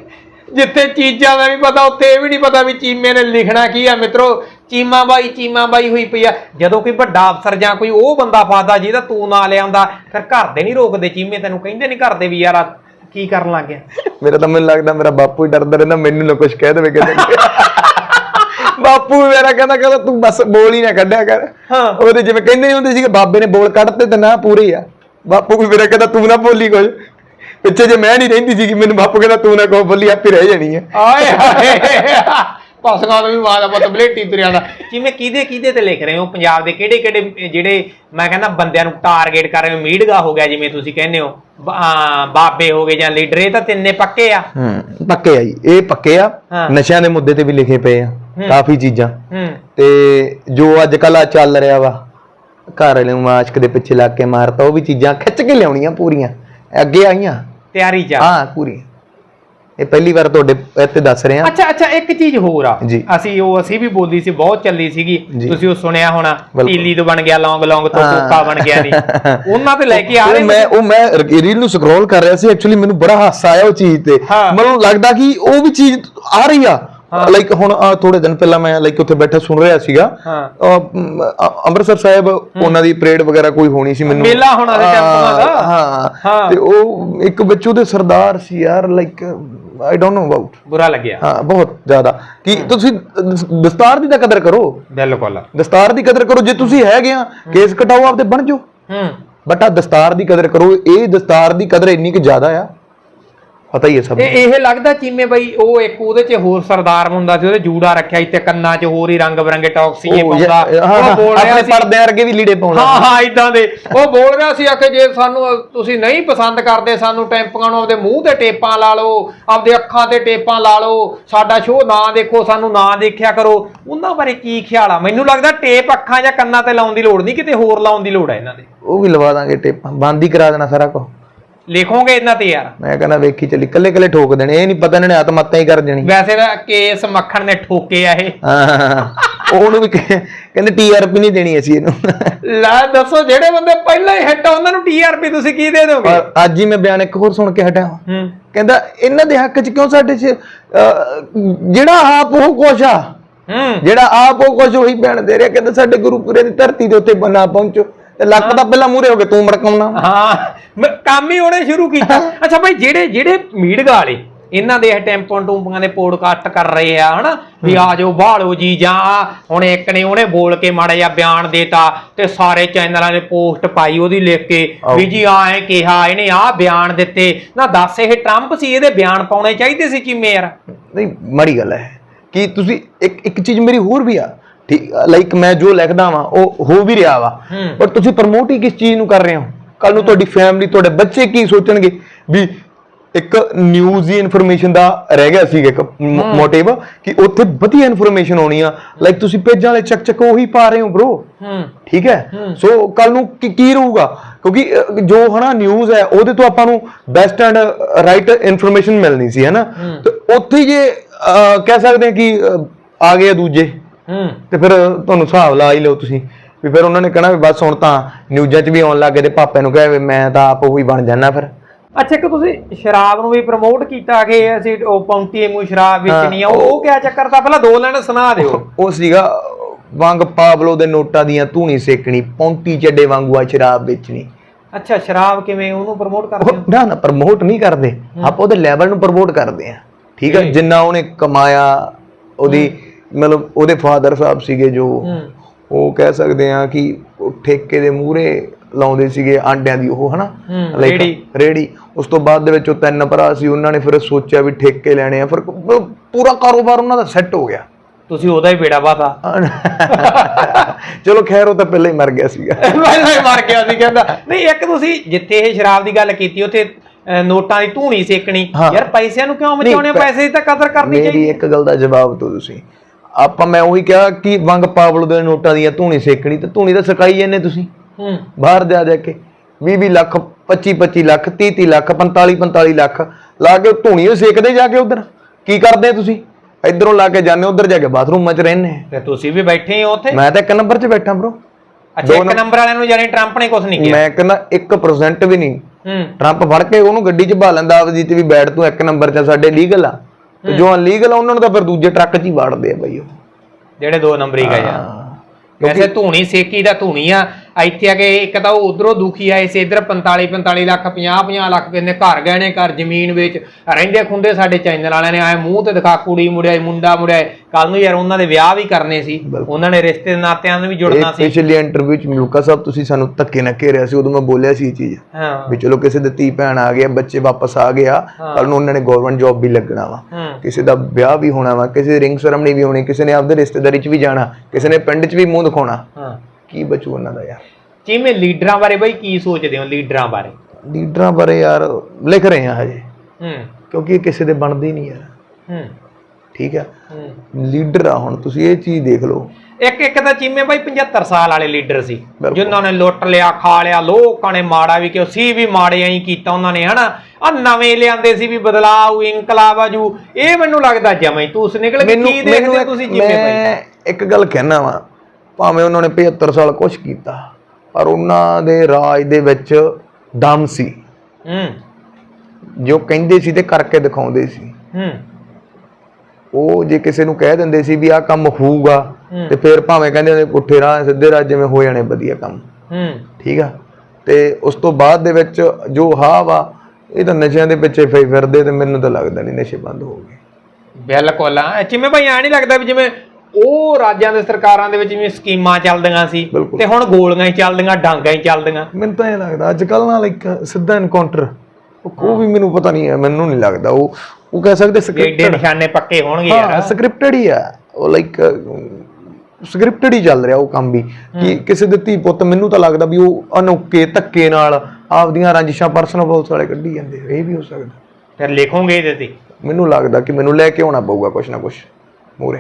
[SPEAKER 1] ਜਿੱਥੇ ਚੀਜ਼ਾਂ ਦਾ ਨਹੀਂ ਪਤਾ ਉੱਥੇ ਇਹ ਵੀ ਨਹੀਂ ਪਤਾ ਵੀ ਚੀਮੇ ਨੇ ਲਿਖਣਾ ਕੀ ਆ ਮਿੱਤਰੋ। ਚੀਮਾ ਬਾਈ ਚੀਮਾ ਬਾਈ ਹੋਈ ਪਈ ਆ। ਜਦੋਂ ਕੋਈ ਵੱਡਾ ਅਫਸਰ ਜਾਂ ਕੋਈ ਉਹ ਬੰਦਾ ਫਸਦਾ ਜਿਹਦਾ ਤੂੰ ਨਾਂ ਲਿਆਉਂਦਾ ਫਿਰ ਘਰ ਦੇ ਨਹੀਂ ਰੋਕਦੇ ਚੀਮੇ ਤੈਨੂੰ ਕਹਿੰਦੇ ਨਹੀਂ ਘਰ ਦੇ ਵੀ ਯਾਰ ਕੀ ਕਰਨ ਲੱਗ ਗਿਆ।
[SPEAKER 2] ਮੇਰਾ ਤਾਂ ਮੈਨੂੰ ਲੱਗਦਾ ਮੇਰਾ ਬਾਪੂ ਹੀ ਡਰਦਾ ਰਹਿੰਦਾ ਮੈਨੂੰ ਨਾ ਕੁਝ ਕਹਿ ਦੇਵੇ ਕਿਤੇ ਬਾਪੂ ਵੀ ਮੇਰਾ ਕਹਿੰਦਾ ਕਹਿੰਦਾ ਤੂੰ ਬਸ ਬੋਲ ਹੀ ਨਾ ਕੱਢਿਆ ਕਰ।
[SPEAKER 1] ਹਾਂ।
[SPEAKER 2] ਉਹਦੇ ਜਿਵੇਂ ਕਹਿੰਦੇ ਹੁੰਦੇ ਸੀਗੇ ਬਾਬੇ ਨੇ ਬੋਲ ਕੱਢਤੇ ਤੇ ਨਾ ਪੂਰੇ ਆ। ਬਾਪੂ ਵੀ ਮੇਰਾ ਕਹਿੰਦਾ ਤੂੰ ਨਾ ਬੋਲੀ ਕੁਝ ਪਿੱਛੇ ਜੇ ਮੈਂ ਨਹੀਂ ਰਹਿੰਦੀ ਸੀਗੀ ਮੈਨੂੰ ਬਾਪੂ ਕਹਿੰਦਾ ਤੂੰ ਨਾ ਕੋਈ ਬੋਲੀ ਆਪੇ ਰਹਿ ਜਾਣੀ ਹੈ
[SPEAKER 1] ਆਏ ਹਾਏ ਪਸਗਾ ਦਾ ਵੀ ਮਾਂ ਦਾ ਪੁੱਤ ਬਲੇਟੀ ਤੁਰਿਆ ਦਾ ਜਿਵੇਂ ਕਿਹਦੇ ਕਿਹਦੇ ਤੇ ਲਿਖ ਰਹੇ ਹੋ ਪੰਜਾਬ ਦੇ? ਕਿਹੜੇ ਕਿਹੜੇ ਜਿਹੜੇ ਮੈਂ ਕਹਿੰਦਾ ਬੰਦਿਆਂ ਨੂੰ ਟਾਰਗੇਟ ਕਰ ਰਹੇ ਹੋ? ਮੀਡਗਾ ਹੋ ਗਿਆ ਜਿਵੇਂ ਤੁਸੀਂ ਕਹਿੰਦੇ ਹੋ। ਬਾਬੇ ਹੋ ਗਏ ਜਾਂ ਲੀਡਰ ਇਹ ਤਾਂ ਤਿੰਨੇ ਪੱਕੇ ਆ।
[SPEAKER 2] ਹੂੰ ਪੱਕੇ ਆ ਜੀ। ਇਹ ਪੱਕੇ ਆ। ਨਸ਼ਿਆਂ ਦੇ ਮੁੱਦੇ ਤੇ ਵੀ ਲਿਖੇ ਪਏ ਆ ਕਾਫੀ ਚੀਜ਼ਾਂ।
[SPEAKER 1] ਹੂੰ।
[SPEAKER 2] ਤੇ ਜੋ ਅੱਜ ਕੱਲ ਆ ਚੱਲ ਰਿਹਾ ਵਾ ਘਰ ਵਾਲੇ ਨੂੰ ਆਸ਼ਕ ਦੇ ਪਿੱਛੇ ਲੱਗ ਕੇ ਮਾਰਤਾ ਉਹ ਵੀ ਚੀਜ਼ਾਂ ਖਿੱਚ ਕੇ ਲਿਆਉਣੀਆਂ ਪੂਰੀਆਂ। ਅੱਗੇ ਆਈਆਂ।
[SPEAKER 1] ਤਿਆਰੀ ਚ।
[SPEAKER 2] ਹਾਂ ਪੂਰੀ ਇਹ ਪਹਿਲੀ ਵਾਰ ਤੁਹਾਡੇ ਇੱਥੇ ਦੱਸ ਰਹੇ ਆ
[SPEAKER 1] ਅੱਛਾ ਅੱਛਾ ਇੱਕ ਚੀਜ਼ ਹੋਰ ਆ
[SPEAKER 2] ਜੀ।
[SPEAKER 1] ਅਸੀਂ ਉਹ ਅਸੀਂ ਵੀ ਬੋਲੀ ਸੀ ਬਹੁਤ ਚੱਲੀ ਸੀਗੀ
[SPEAKER 2] ਜੀ।
[SPEAKER 1] ਤੁਸੀਂ ਉਹ ਸੁਣਿਆ ਹੋਣਾ
[SPEAKER 2] ਬਿਲਕੁਲ।
[SPEAKER 1] ਟੀਲੀ ਤੋਂ ਬਣ ਗਿਆ ਲੌਂਗ ਲੌਂਗ ਤੋਂ
[SPEAKER 2] ਹਾਂ।
[SPEAKER 1] ਕੋਕਾ ਬਣ ਗਿਆ ਨਹੀਂ <laughs> ਉਹਨਾਂ ਤੇ ਲੈ ਕੇ ਆ
[SPEAKER 2] ਉਹ
[SPEAKER 1] ਰਹੇ
[SPEAKER 2] ਮੈਂ ਉਹ ਮੈਂ ਰੀਲ ਨੂੰ ਸਕਰੋਲ ਕਰ ਰਿਹਾ ਸੀ ਐਕਚੁਅਲੀ ਮੈਨੂੰ ਬੜਾ ਹਾਸਾ ਆਇਆ ਉਹ ਚੀਜ਼ ਤੇ
[SPEAKER 1] ਹਾਂ।
[SPEAKER 2] ਮੈਨੂੰ ਲੱਗਦਾ ਕਿ ਉਹ ਵੀ ਚੀਜ਼ ਆ ਰਹੀ ਆ ਲਾਈਕ ਹੁਣ ਥੋੜੇ ਦਿਨ ਪਹਿਲਾਂ ਮੈਂ ਲਾਈਕ ਉੱਥੇ ਬੈਠਾ ਸੁਣ ਰਿਹਾ ਸੀਗਾ। ਅੰਮ੍ਰਿਤਸਰ ਸਾਹਿਬ ਉਹਨਾਂ ਦੀ ਪਰੇਡ ਵਗੈਰਾ ਕੋਈ ਹੋਣੀ ਸੀ ਮੈਨੂੰ।
[SPEAKER 1] ਮੇਲਾ ਹੋਣਾ ਸੀ ਟੈਂਪੂਆਂ ਦਾ। ਹਾਂ।
[SPEAKER 2] ਤੇ ਉਹ ਇੱਕ ਵਿੱਚ ਉਹਦੇ ਸਰਦਾਰ ਸੀ ਯਾਰ like I don't know about
[SPEAKER 1] ਬੁਰਾ ਲੱਗਿਆ।
[SPEAKER 2] ਹਾਂ ਬਹੁਤ ਜ਼ਿਆਦਾ। ਕਿ ਤੁਸੀਂ ਦਸ- ਦਸਤਾਰ ਦੀ ਤਾਂ ਕਦਰ ਕਰੋ।
[SPEAKER 1] ਬਿਲਕੁਲ।
[SPEAKER 2] ਦਸਤਾਰ ਦੀ ਕਦਰ ਕਰੋ ਜੇ ਤੁਸੀਂ ਹੈਗੇ ਆ ਕੇਸ ਕਟਾਓ ਆਪਦੇ ਬਣ ਜਾਓ।
[SPEAKER 1] ਹੂੰ।
[SPEAKER 2] ਬਟ ਆ ਦਸਤਾਰ ਦੀ ਕਦਰ ਕਰੋ ਇਹ ਦਸਤਾਰ ਦੀ ਕਦਰ ਇੰਨੀ ਕਿ ਜ਼ਿਆਦਾ ਆ। ਪਤਾ ਹੀ ਹੈ ਸਭ ਨੂੰ।
[SPEAKER 1] ਇਹ ਇਹ ਲੱਗਦਾ ਚੀਮੇ ਬਈ ਉਹ ਇੱਕ ਉਹਦੇ 'ਚ ਹੋਰ ਸਰਦਾਰ ਹੁੰਦਾ ਸੀ ਉਹਦੇ ਜੂੜਾ ਰੱਖਿਆ ਇੱਥੇ ਕੰਨਾਂ 'ਚ ਹੋਰ ਹੀ ਰੰਗ ਬਰੰਗੇ ਟੌਕਸੀਏ
[SPEAKER 2] ਉਹ
[SPEAKER 1] ਪਾਉਂਦਾ
[SPEAKER 2] ਯਾ- ਹਾਂ,
[SPEAKER 1] ਉਹ ਬੋਲ ਰਿਹਾ
[SPEAKER 2] ਆਪਣੇ
[SPEAKER 1] ਸੀ।
[SPEAKER 2] ਪਰਦੇ ਵਰਗੇ ਵੀ ਲੀੜੇ ਪਾਉਂਦਾ
[SPEAKER 1] ਹਾਂ ਹਾਂ ਇਦਾਂ ਦੇ। ਉਹ ਬੋਲ ਰਿਹਾ ਸੀ ਆਖੇ ਜੇ ਸਾਨੂੰ ਤੁਸੀਂ ਨਹੀਂ ਪਸੰਦ ਕਰਦੇ ਸਾਨੂੰ ਟੈਂਪਾਂ ਨੂੰ ਆਪਦੇ ਮੂੰਹ ਤੇ ਟੇਪਾਂ ਲਾ ਲਓ ਆਪਦੇ ਅੱਖਾਂ ਤੇ ਟੇਪਾਂ ਲਾ ਲਓ ਸਾਡਾ ਸ਼ੋਅ ਨਾ ਦੇਖੋ ਸਾਨੂੰ ਨਾ ਦੇਖਿਆ ਕਰੋ। ਉਹਨਾਂ ਬਾਰੇ ਕੀ ਖਿਆਲ ਆ? ਮੈਨੂੰ ਲੱਗਦਾ ਟੇਪ ਅੱਖਾਂ ਜਾਂ ਕੰਨਾਂ ਤੇ ਲਾਉਣ ਦੀ ਲੋੜ ਨਹੀਂ ਕਿਤੇ ਹੋਰ ਲਾਉਣ ਦੀ ਲੋੜ ਹੈ ਇਹਨਾਂ ਦੇ।
[SPEAKER 2] ਉਹ ਵੀ ਲਵਾ ਦਾਂਗੇ ਟੇਪਾਂ। ਬੰਦ ਹੀ ਕਰਾ ਦੇਣਾ ਸਾਰਾ ਕੁਝ
[SPEAKER 1] ਲਿਖੋਗੇ ਇਹਨਾਂ ਤੇ ਯਾਰ?
[SPEAKER 2] ਮੈਂ ਕਹਿੰਦਾ ਵੇਖੀ ਚੱਲੀ ਕੱਲੇ ਕੱਲੇ ਠੋਕ ਦੇਣੇ ਇਹ ਨਹੀਂ ਪਤਾ ਇਹਨਾਂ ਨੇ ਆਤਮਹੱਤਿਆ ਹੀ ਕਰ ਦੇਣੀ।
[SPEAKER 1] ਵੈਸੇ ਤਾਂ ਕੇਸ ਮੱਖਣ ਨੇ ਠੋਕੇ ਆ ਇਹ।
[SPEAKER 2] ਹਾਂ ਉਹਨੂੰ ਵੀ ਕਹਿ- ਕਹਿੰਦੇ ਟੀਆਰਪੀ ਨਹੀਂ ਦੇਣੀ ਅਸੀਂ ਇਹਨੂੰ।
[SPEAKER 1] ਲੈ ਦੱਸੋ ਜਿਹੜੇ ਬੰਦੇ ਪਹਿਲਾਂ ਹੀ ਹਿੱਟ ਆ ਉਹਨਾਂ ਨੂੰ ਟੀਆਰਪੀ ਤੁਸੀਂ ਕੀ ਦੇ ਦੋਗੇ?
[SPEAKER 2] ਅੱਜ ਹੀ ਮੈਂ ਬਿਆਨ ਇੱਕ ਹੋਰ ਸੁਣ ਕੇ ਹਟਿਆ।
[SPEAKER 1] ਹੂੰ।
[SPEAKER 2] ਕਹਿੰਦਾ ਇਹਨਾਂ ਦੇ ਹੱਕ 'ਚ ਕਿਉਂ ਸਾਡੇ 'ਚ ਜਿਹੜਾ ਆਪ ਉਹ ਕੁਛ ਆ
[SPEAKER 1] ਹੂੰ।
[SPEAKER 2] ਜਿਹੜਾ ਆਪ ਉਹ ਕੁਛ ਉਹੀ ਬਿਆਨ ਦੇ ਰਿਹਾ ਕਹਿੰਦਾ ਸਾਡੇ ਗੁਰੂਪੁਰੇ ਦੀ ਧਰਤੀ ਦੇ ਉੱਤੇ ਬਣਾ ਪਹੁੰਚੋ। ਤੇ ਲੱਕ ਤਾਂ ਪਹਿਲਾਂ ਮੂਰੇ ਹੋ ਕੇ ਤੂੰ ਮੜਕਾਉਣਾ
[SPEAKER 1] ਹਾਂ ਮ- ਕੰਮ ਹੀ ਉਹਨੇ ਸ਼ੁਰੂ ਕੀਤਾ। ਅੱਛਾ ਭਾਈ ਜਿਹੜੇ ਜਿਹੜੇ ਮੀਡੀਆ ਵਾਲੇ ਇਹਨਾਂ ਦੇ ਇਹ ਟੈਂਪੋਂ ਟੂੰਪਾਂ ਦੇ ਪੋਡਕਾਸਟ ਕਰ ਰਹੇ ਆ ਹਨਾ? ਵੀ ਆ ਜਾਓ ਬਾਹਲੋ ਜੀ ਜਾਂ ਹੁਣ ਇੱਕ ਨੇ ਉਹਨੇ ਬੋਲ ਕੇ ਮਾੜਾ ਜਿਹਾ ਬਿਆਨ ਦੇਤਾ ਤੇ ਸਾਰੇ ਚੈਨਲਾਂ ਨੇ ਪੋਸਟ ਪਾਈ ਉਹਦੀ ਲਿਖ ਕੇ ਵੀ ਜੀ ਆਏ ਕਿਹਾ ਇਹਨੇ ਆਹ ਬਿਆਨ ਦਿੱਤੇ। ਨਾ ਦੱਸ ਇਹ ਟਰੰਪ ਸੀ ਇਹਦੇ ਬਿਆਨ ਪਾਉਣੇ ਚਾਹੀਦੇ ਸੀ ਕਿ ਮੇਰ
[SPEAKER 2] ਨਹੀਂ ਮਾੜੀ ਗੱਲ ਹੈ ਕਿ ਤੁਸੀਂ ਇੱਕ ਇੱਕ ਚੀਜ਼ ਮੇਰੀ ਹੋਰ ਵੀ ਆ ਠੀਕ ਲਾਈਕ ਮੈਂ ਜੋ ਲਿਖਦਾ ਵਾਂ ਉਹ ਹੋ ਵੀ ਰਿਹਾ ਵਾ। ਪਰ ਤੁਸੀਂ ਪ੍ਰਮੋਟ ਹੀ ਕਿਸ ਚੀਜ਼ ਨੂੰ ਕਰ ਰਹੇ ਹੋ? ਕੱਲ ਨੂੰ ਤੁਹਾਡੀ ਫੈਮਿਲੀ ਤੁਹਾਡੇ ਬੱਚੇ ਕੀ ਸੋਚਣਗੇ? ਵੀ ਇੱਕ ਨਿਊਜ਼ ਦੀ ਇਨਫੋਰਮੇਸ਼ਨ ਦਾ ਰਹਿ ਗਿਆ ਸੀ ਇੱਕ ਮੋਟਿਵ ਕਿ ਉੱਥੇ ਵਧੀਆ ਇਨਫੋਰਮੇਸ਼ਨ ਹੋਣੀ ਆ। ਲਾਈਕ ਤੁਸੀਂ ਪੇਜਾਂ ਵਾਲੇ ਚੱਕ ਚੱਕ ਉਹੀ ਪਾ ਰਹੇ ਹੋ ਬ్రో
[SPEAKER 1] ਹੂੰ।
[SPEAKER 2] ਠੀਕ ਹੈ? ਸੋ ਕੱਲ ਨੂੰ ਕੀ ਕੀ ਰਹੂਗਾ? ਕਿਉਂਕਿ ਜੋ ਹਨਾ ਨਿਊਜ਼ ਹੈ ਉਹਦੇ ਤੋਂ ਆਪਾਂ ਨੂੰ ਬੈਸਟ ਐਂਡ ਰਾਈਟ ਇਨਫੋਰਮੇਸ਼ਨ ਮਿਲਣੀ ਸੀ ਹਨਾ ਤੇ ਉੱਥੇ ਜੇ ਕਹਿ ਸਕਦੇ ਕਿ ਆ ਗਏ ਦੂਜੇ।
[SPEAKER 1] ਹੂੰ।
[SPEAKER 2] ਤੇ ਫਿਰ ਤੁਹਾਨੂੰ ਹਿਸਾਬ ਲਾ ਹੀ ਲਓ ਤੁਸੀਂ ਵੀ ਫਿਰ ਉਹਨਾਂ ਨੇ ਕਹਿਣਾ ਵੀ ਬਸ ਹੁਣ ਤਾਂ ਨਿਊਜ਼ਾਂ 'ਚ ਵੀ ਆਉਣ ਲੱਗੇ ਤੇ ਪਾਪੇ ਨੂੰ ਕਹੇ ਵੀ ਮੈਂ ਤਾਂ ਆਪ ਉਹੀ ਬਣ ਜਾਣਾ ਫਿਰ।
[SPEAKER 1] ਅੱਛਾ ਇੱਕ ਤੁਸੀਂ ਸ਼ਰਾਬ ਨੂੰ ਵੀ ਪ੍ਰਮੋਟ ਕੀਤਾ ਕਿ ਅਸੀਂ ਉਹ ਪੌਂਟੀ ਵਾਂਗੂ ਸ਼ਰਾਬ ਵੇਚਣੀ ਆ ਉਹ ਕਿਆ ਚੱਕਰ ਤਾਂ ਪਹਿਲਾਂ ਦੋ ਲਾਈਨ ਸੁਣਾ ਦਿਓ।
[SPEAKER 2] ਉਹ ਸੀਗਾ ਵੰਗ ਪਾਬਲੋ ਦੇ ਨੋਟਾਂ ਦੀਆਂ ਧੂਣੀ ਸੇਕਣੀ ਪੌਂਟੀ ਚੱਡੇ ਵਾਂਗੂ ਆ ਸ਼ਰਾਬ ਵੇਚਣੀ।
[SPEAKER 1] ਅੱਛਾ ਸ਼ਰਾਬ ਕਿਵੇਂ ਉਹਨੂੰ ਪ੍ਰਮੋਟ ਕਰਦੇ ਹੋ?
[SPEAKER 2] ਨਾ ਨਾ ਪ੍ਰਮੋਟ ਨਹੀਂ ਕਰਦੇ। ਆਪਾਂ ਉਹਦੇ ਲੈਵਲ ਨੂੰ ਪ੍ਰਮੋਟ ਕਰਦੇ ਆ ਠੀਕ ਹੈ ਜਿੰਨਾ ਉਹਨੇ ਕਮਾਇਆ ਉਹਦੀ ਮਤਲਬ ਉਹਦੇ ਫਾਦਰ ਸਾਹਿਬ ਸੀਗੇ ਜੋ ਉਹ ਕਹਿ ਸਕਦੇ ਆ ਕਿ ਠੇਕੇ ਦੇ ਮੂਹਰੇ ਲਾਉਂਦੇ ਸੀਗੇ ਆਂਡਿਆਂ ਦੀ ਉਹ ਹਨਾ?
[SPEAKER 1] ਰੇਹੜੀ।
[SPEAKER 2] ਰੇਹੜੀ ਉਸ ਤੋਂ ਬਾਅਦ ਦੇ ਵਿੱਚ ਉਹ ਤਿੰਨ ਭਰਾ ਸੀ ਉਹਨਾਂ ਨੇ ਫਿਰ ਸੋਚਿਆ ਵੀ ਠੇਕੇ ਲੈਣੇ ਆ ਫਿਰ ਪੂਰਾ ਕਾਰੋਬਾਰ ਉਹਨਾਂ ਦਾ ਸੈੱਟ ਹੋ ਗਿਆ।
[SPEAKER 1] ਤੁਸੀਂ ਉਹਦਾ ਹੀ ਬੇੜਾ ਬਾਤਾ
[SPEAKER 2] ਚਲੋ ਖੈਰ ਉਹ ਤਾਂ ਪਹਿਲਾਂ ਹੀ ਮਰ ਗਿਆ ਸੀਗਾ। <laughs>
[SPEAKER 1] ਪਹਿਲਾਂ ਹੀ ਮਰ ਗਿਆ ਸੀ ਕਹਿੰਦਾ। ਨਹੀਂ ਇੱਕ ਤੁਸੀਂ ਜਿੱਥੇ ਇਹ ਸ਼ਰਾਬ ਦੀ ਗੱਲ ਕੀਤੀ ਉੱਥੇ ਨੋਟਾਂ ਦੀ ਧੂਣੀ ਸੇਕਣੀ। ਯਾਰ ਪੈਸਿਆਂ ਨੂੰ ਕਿਉਂ
[SPEAKER 2] ਪੈ-
[SPEAKER 1] ਪੈਸੇ ਦੀ ਤਾਂ ਕਦਰ ਕਰਨੀ
[SPEAKER 2] ਮੇਰੀ
[SPEAKER 1] ਚਾਹੀਦੀ।
[SPEAKER 2] ਇੱਕ ਗੱਲ ਦਾ ਜਵਾਬ ਦਿਓ ਤੁਸੀਂ। ਆਪਾਂ ਮੈਂ ਉਹੀ ਕਿਹਾ ਕਿ ਵੰਗ ਪਾਵਲ ਦੇ ਨੋਟਾਂ ਦੀਆਂ ਧੂਣੀ ਸੇਕਣੀ ਤੇ ਧੂਣੀ ਤਾਂ ਸਕਾਈ ਜਾਂਦੇ ਤੁਸੀਂ।
[SPEAKER 1] ਹੂੰ।
[SPEAKER 2] ਬਾਹਰ ਜਾ ਜਾ ਕੇ 20 20 ਲੱਖ 25 25 ਲੱਖ 30 30 ਲੱਖ 45 45 ਲੱਖ ਲਾ ਕੇ ਧੂਣੀ ਉਹ ਸੇਕਦੇ ਜਾ ਕੇ ਉਧਰ। ਕੀ ਕਰਦੇ ਤੁਸੀਂ? ਇਧਰੋਂ ਲਾ ਕੇ ਜਾਂਦੇ ਉਧਰ ਜਾ ਕੇ ਬਾਥਰੂਮਾਂ 'ਚ ਰਹਿੰਦੇ
[SPEAKER 1] ਤੇ ਤੁਸੀਂ ਵੀ ਬੈਠੇ ਹੋ ਉੱਥੇ?
[SPEAKER 2] ਮੈਂ ਤਾਂ ਇੱਕ ਨੰਬਰ 'ਚ ਬੈਠਾ ਬ్రో
[SPEAKER 1] ਅੱਛਾ ਇੱਕ ਨੰਬਰ ਵਾਲਿਆਂ ਨੂੰ ਜਾਨੀ ਟਰੰਪ ਨੇ ਕੁਝ ਨਹੀਂ ਕਿਹਾ।
[SPEAKER 2] ਮੈਂ ਕਹਿੰਦਾ 1% ਵੀ ਨਹੀਂ।
[SPEAKER 1] ਹੂੰ।
[SPEAKER 2] ਟਰੰਪ ਫੜ ਕੇ ਉਹਨੂੰ ਗੱਡੀ 'ਚ ਭਾ ਲੈਂਦਾ ਆਪਦੀ ਤੇ ਵੀ ਬੈਠ ਤੂੰ ਇੱਕ ਨੰਬਰ 'ਚ ਸਾਡੇ ਲੀਗਲ ਆ। ਤੇ ਜੋ ਅਨਲੀਗਲ ਆ ਉਹਨਾਂ ਨੂੰ ਤਾਂ ਫਿਰ ਦੂਜੇ ਟਰੱਕ 'ਚ ਹੀ ਵਾੜਦੇ ਆ ਬਈ ਉਹ
[SPEAKER 1] ਜਿਹੜੇ ਦੋ ਨੰਬਰੀ ਗਏ ਆ। ਵੈਸੇ ਧੂਣੀ ਸੇਕੀ ਦਾ ਧੂਣੀ ਆ ਇੱਥੇ ਆ ਕੇ ਇੱਕ ਤਾਂ ਉਹ ਉਧਰੋਂ ਦੁਖੀ ਆਏ ਸੀ ਇਧਰ 45 45 ਲੱਖ 50 50 ਲੱਖ ਕਿੰਨੇ ਘਰ ਗਹਿਣੇ ਘਰ ਜ਼ਮੀਨ ਵਿੱਚ। ਰਹਿੰਦੇ ਖੁੰਦੇ ਸਾਡੇ ਚੈਨਲ ਵਾਲਿਆਂ ਨੇ ਆਏ ਮੂੰਹ ਤੇ ਦਿਖਾ ਕੁੜੀ ਮੁੜਿਆ ਮੁੰਡਾ ਮੁੜਿਆ ਕੱਲ ਨੂੰ ਯਾਰ ਉਹਨਾਂ ਦੇ ਵਿਆਹ ਵੀ ਕਰਨੇ ਸੀ। ਉਹਨਾਂ ਨੇ ਰਿਸ਼ਤੇ ਨਾਤਿਆਂ ਨੂੰ ਵੀ ਜੁੜਨਾ ਸੀ।
[SPEAKER 2] ਪਿਛਲੀ ਇੰਟਰਵਿਊ ਚ ਮਲੂਕਾ ਸਾਹਿਬ ਤੁਸੀਂ ਸਾਨੂੰ ਧੱਕੇ ਨਾਲ ਘੇਰਿਆ ਸੀ ਉਦੋਂ ਮੈਂ ਬੋਲਿਆ ਸੀ ਇਹ ਚੀਜ਼।
[SPEAKER 1] ਹਾਂ।
[SPEAKER 2] ਵੀ ਚਲੋ ਕਿਸੇ ਦੇ ਧੀ ਭੈਣ ਆ ਗਿਆ ਬੱਚੇ ਵਾਪਸ ਆ ਗਿਆ ਕੱਲ ਨੂੰ ਉਹਨਾਂ ਨੇ ਗਵਰਨਮੈਂਟ ਜੌਬ ਵੀ ਲੱਗਣਾ ਵਾ। ਕਿਸੇ ਦਾ ਵਿਆਹ ਵੀ ਹੋਣਾ ਵਾ ਕਿਸੇ ਦੀ ਰਿੰਗ ਸੈਰਮਨੀ ਵੀ ਹੋਣੀ ਕਿਸੇ ਨੇ ਆਪਦੇ ਰਿਸ਼ਤੇਦਾਰੀ ਚ ਵੀ ਜਾਣਾ ਕਿਸੇ ਨੇ ਪਿੰਡ ਚ ਵੀ ਮੂੰਹ ਦਿਖਾਉਣਾ।
[SPEAKER 1] ਹਾਂ।
[SPEAKER 2] ਕੀ ਬਚੂ ਉਹਨਾਂ ਦਾ ਯਾਰ?
[SPEAKER 1] ਜਿਵੇਂ ਲੀਡਰਾਂ ਬਾਰੇ ਬਈ ਕੀ ਸੋਚਦੇ ਹੋ ਲੀਡਰਾਂ ਬਾਰੇ?
[SPEAKER 2] ਲੀਡਰਾਂ ਬਾਰੇ ਯਾਰ ਲਿਖ ਰਹੇ ਆ ਹਜੇ।
[SPEAKER 1] ਹੂੰ।
[SPEAKER 2] ਕਿਉਂਕਿ ਇਹ ਕਿਸੇ ਦੇ ਬਣਦੇ ਹੀ ਨਹੀਂ ਯਾਰ।
[SPEAKER 1] ਹੂੰ।
[SPEAKER 2] ਠੀਕ ਆ?
[SPEAKER 1] ਹੂੰ।
[SPEAKER 2] ਲੀਡਰ ਆ ਹੁਣ ਤੁਸੀਂ ਇਹ ਚੀਜ਼ ਦੇਖ ਲਓ।
[SPEAKER 1] ਇੱਕ ਇੱਕ ਤਾਂ ਚੀਮੇ ਬਾਈ 75 ਸਾਲ ਵਾਲੇ ਲੀਡਰ ਸੀ। ਜਿਨ੍ਹਾਂ ਨੇ ਲੁੱਟ ਲਿਆ ਖਾ ਲਿਆ ਲੋਕਾਂ ਨੇ ਮਾੜਾ ਵੀ ਕਿਉਂ ਸੀ ਵੀ ਮਾੜੇ ਐਂ ਕੀਤਾ ਉਹਨਾਂ ਨੇ ਹਨਾ? ਆ ਨਵੇਂ ਲਿਆਂਦੇ ਸੀ ਵੀ ਬਦਲਾਅ ਇਨਕਲਾਬ ਆਜੂ ਇਹ ਮੈਨੂੰ ਲੱਗਦਾ ਜਮਾਂ ਹੀ। ਤੂਸ ਨਿਕਲ ਗਏ ਕੀ ਦੇਖਦੇ ਤੁਸੀਂ ਚੀਮੇ ਬਾਈ?
[SPEAKER 2] ਮੈਂ ਇੱਕ ਗੱਲ ਕਹਿਣਾ ਵਾ ਭਾਵੇਂ ਉਹਨਾਂ ਨੇ 75 ਸਾਲ ਕੁਝ ਕੀਤਾ ਪਰ ਉਹਨਾਂ ਦੇ ਰਾਜ ਦੇ ਵਿੱਚ ਦਮ ਸੀ।
[SPEAKER 1] ਹੂੰ।
[SPEAKER 2] ਜੋ ਕਹਿੰਦੇ ਸੀ ਤੇ ਕਰਕੇ ਦਿਖਾਉਂਦੇ ਸੀ।
[SPEAKER 1] ਹੂੰ।
[SPEAKER 2] ਉਹ ਜੇ ਕਿਸੇ ਨੂੰ ਕਹਿ ਦਿੰਦੇ ਸੀ ਵੀ ਆਹ ਕੰਮ ਹੋਊਗਾ। ਤੇ ਫਿਰ ਭਾਵੇਂ ਕਹਿੰਦੇ ਹੁੰਦੇ ਪੁੱਠੇ ਰਾਹ ਸਿੱਧੇ ਰਾਹ ਜਿਵੇਂ ਹੋ ਜਾਣੇ ਵਧੀਆ ਕੰਮ।
[SPEAKER 1] ਹੂੰ।
[SPEAKER 2] ਠੀਕ ਆ? ਤੇ ਉਸ ਤੋਂ ਬਾਅਦ ਦੇ ਵਿੱਚ ਜੋ ਹਾਂ ਵਾ ਇਹ ਤਾਂ ਨਸ਼ਿਆਂ ਦੇ ਪਿੱਛੇ ਫੇ ਫਿਰਦੇ ਤੇ ਮੈਨੂੰ ਤਾਂ ਲੱਗਦਾ ਨਹੀਂ ਨਸ਼ੇ ਬੰਦ ਹੋ ਗਏ।
[SPEAKER 1] ਬਿਲਕੁਲ ਆ। ਚੀਮੇ ਭਾਈ ਐ ਨਹੀਂ ਲੱਗਦਾ ਵੀ ਜਿਵੇਂ ਉਹ ਰਾਜਾਂ ਦੇ ਸਰਕਾਰਾਂ ਦੇ ਵਿੱਚ ਜਿਵੇਂ ਸਕੀਮਾਂ ਚੱਲਦੀਆਂ ਸੀ। ਤੇ ਹੁਣ ਗੋਲੀਆਂ ਹੀ ਚੱਲਦੀਆਂ ਡਾਂਗਾਂ ਹੀ ਚੱਲਦੀਆਂ।
[SPEAKER 2] ਮੈਨੂੰ ਤਾਂ ਇਹ ਲੱਗਦਾ ਅੱਜ ਕੱਲ ਨਾਲ ਇੱਕ ਸਿੱਧਾ ਐਨਕਾਊਂਟਰ ਉਹ ਕੋਈ ਵੀ ਮੈਨੂੰ ਪਤਾ ਨਹੀਂ ਹੈ ਮੈਨੂੰ ਨਹੀਂ ਲੱਗਦਾ ਉਹ ਉਹ ਕਹਿ ਸਕਦੇ ਸਕ੍ਰਿਪਟਡ
[SPEAKER 1] ਨਿਸ਼ਾਨੇ ਪੱਕੇ ਹੋਣਗੇ
[SPEAKER 2] ਹਾਂ
[SPEAKER 1] ਯਾਰ
[SPEAKER 2] ਸਕ੍ਰਿਪਟਡ ਹੀ। ਆ ਉਹ ਲਾਈਕ ਸਕ੍ਰਿਪਟਡ ਹੀ ਚੱਲ ਰਿਹਾ ਉਹ ਕੰਮ ਵੀ। ਕਿ ਕਿਸੇ ਦੇ ਧੀ ਪੁੱਤ ਮੈਨੂੰ ਤਾਂ ਲੱਗਦਾ ਵੀ ਉਹ ਅਨੋਕੇ ਧੱਕੇ ਨਾਲ ਆਪਦੀਆਂ ਰੰਜਿਸ਼ਾਂ ਪਰਸਨਲ ਬੋਲਸ ਵਾਲੇ ਕੱਢੀ ਜਾਂਦੇ ਇਹ ਵੀ ਹੋ ਸਕਦਾ।
[SPEAKER 1] ਫਿਰ ਲਿਖੋਗੇ ਇਹਦੇ ਤੇ।
[SPEAKER 2] ਮੈਨੂੰ ਲੱਗਦਾ ਕਿ ਮੈਨੂੰ ਲੈ ਕੇ ਆਉਣਾ ਪਊਗਾ ਕੁਛ ਨਾ ਕੁਛ ਮੂਰੇ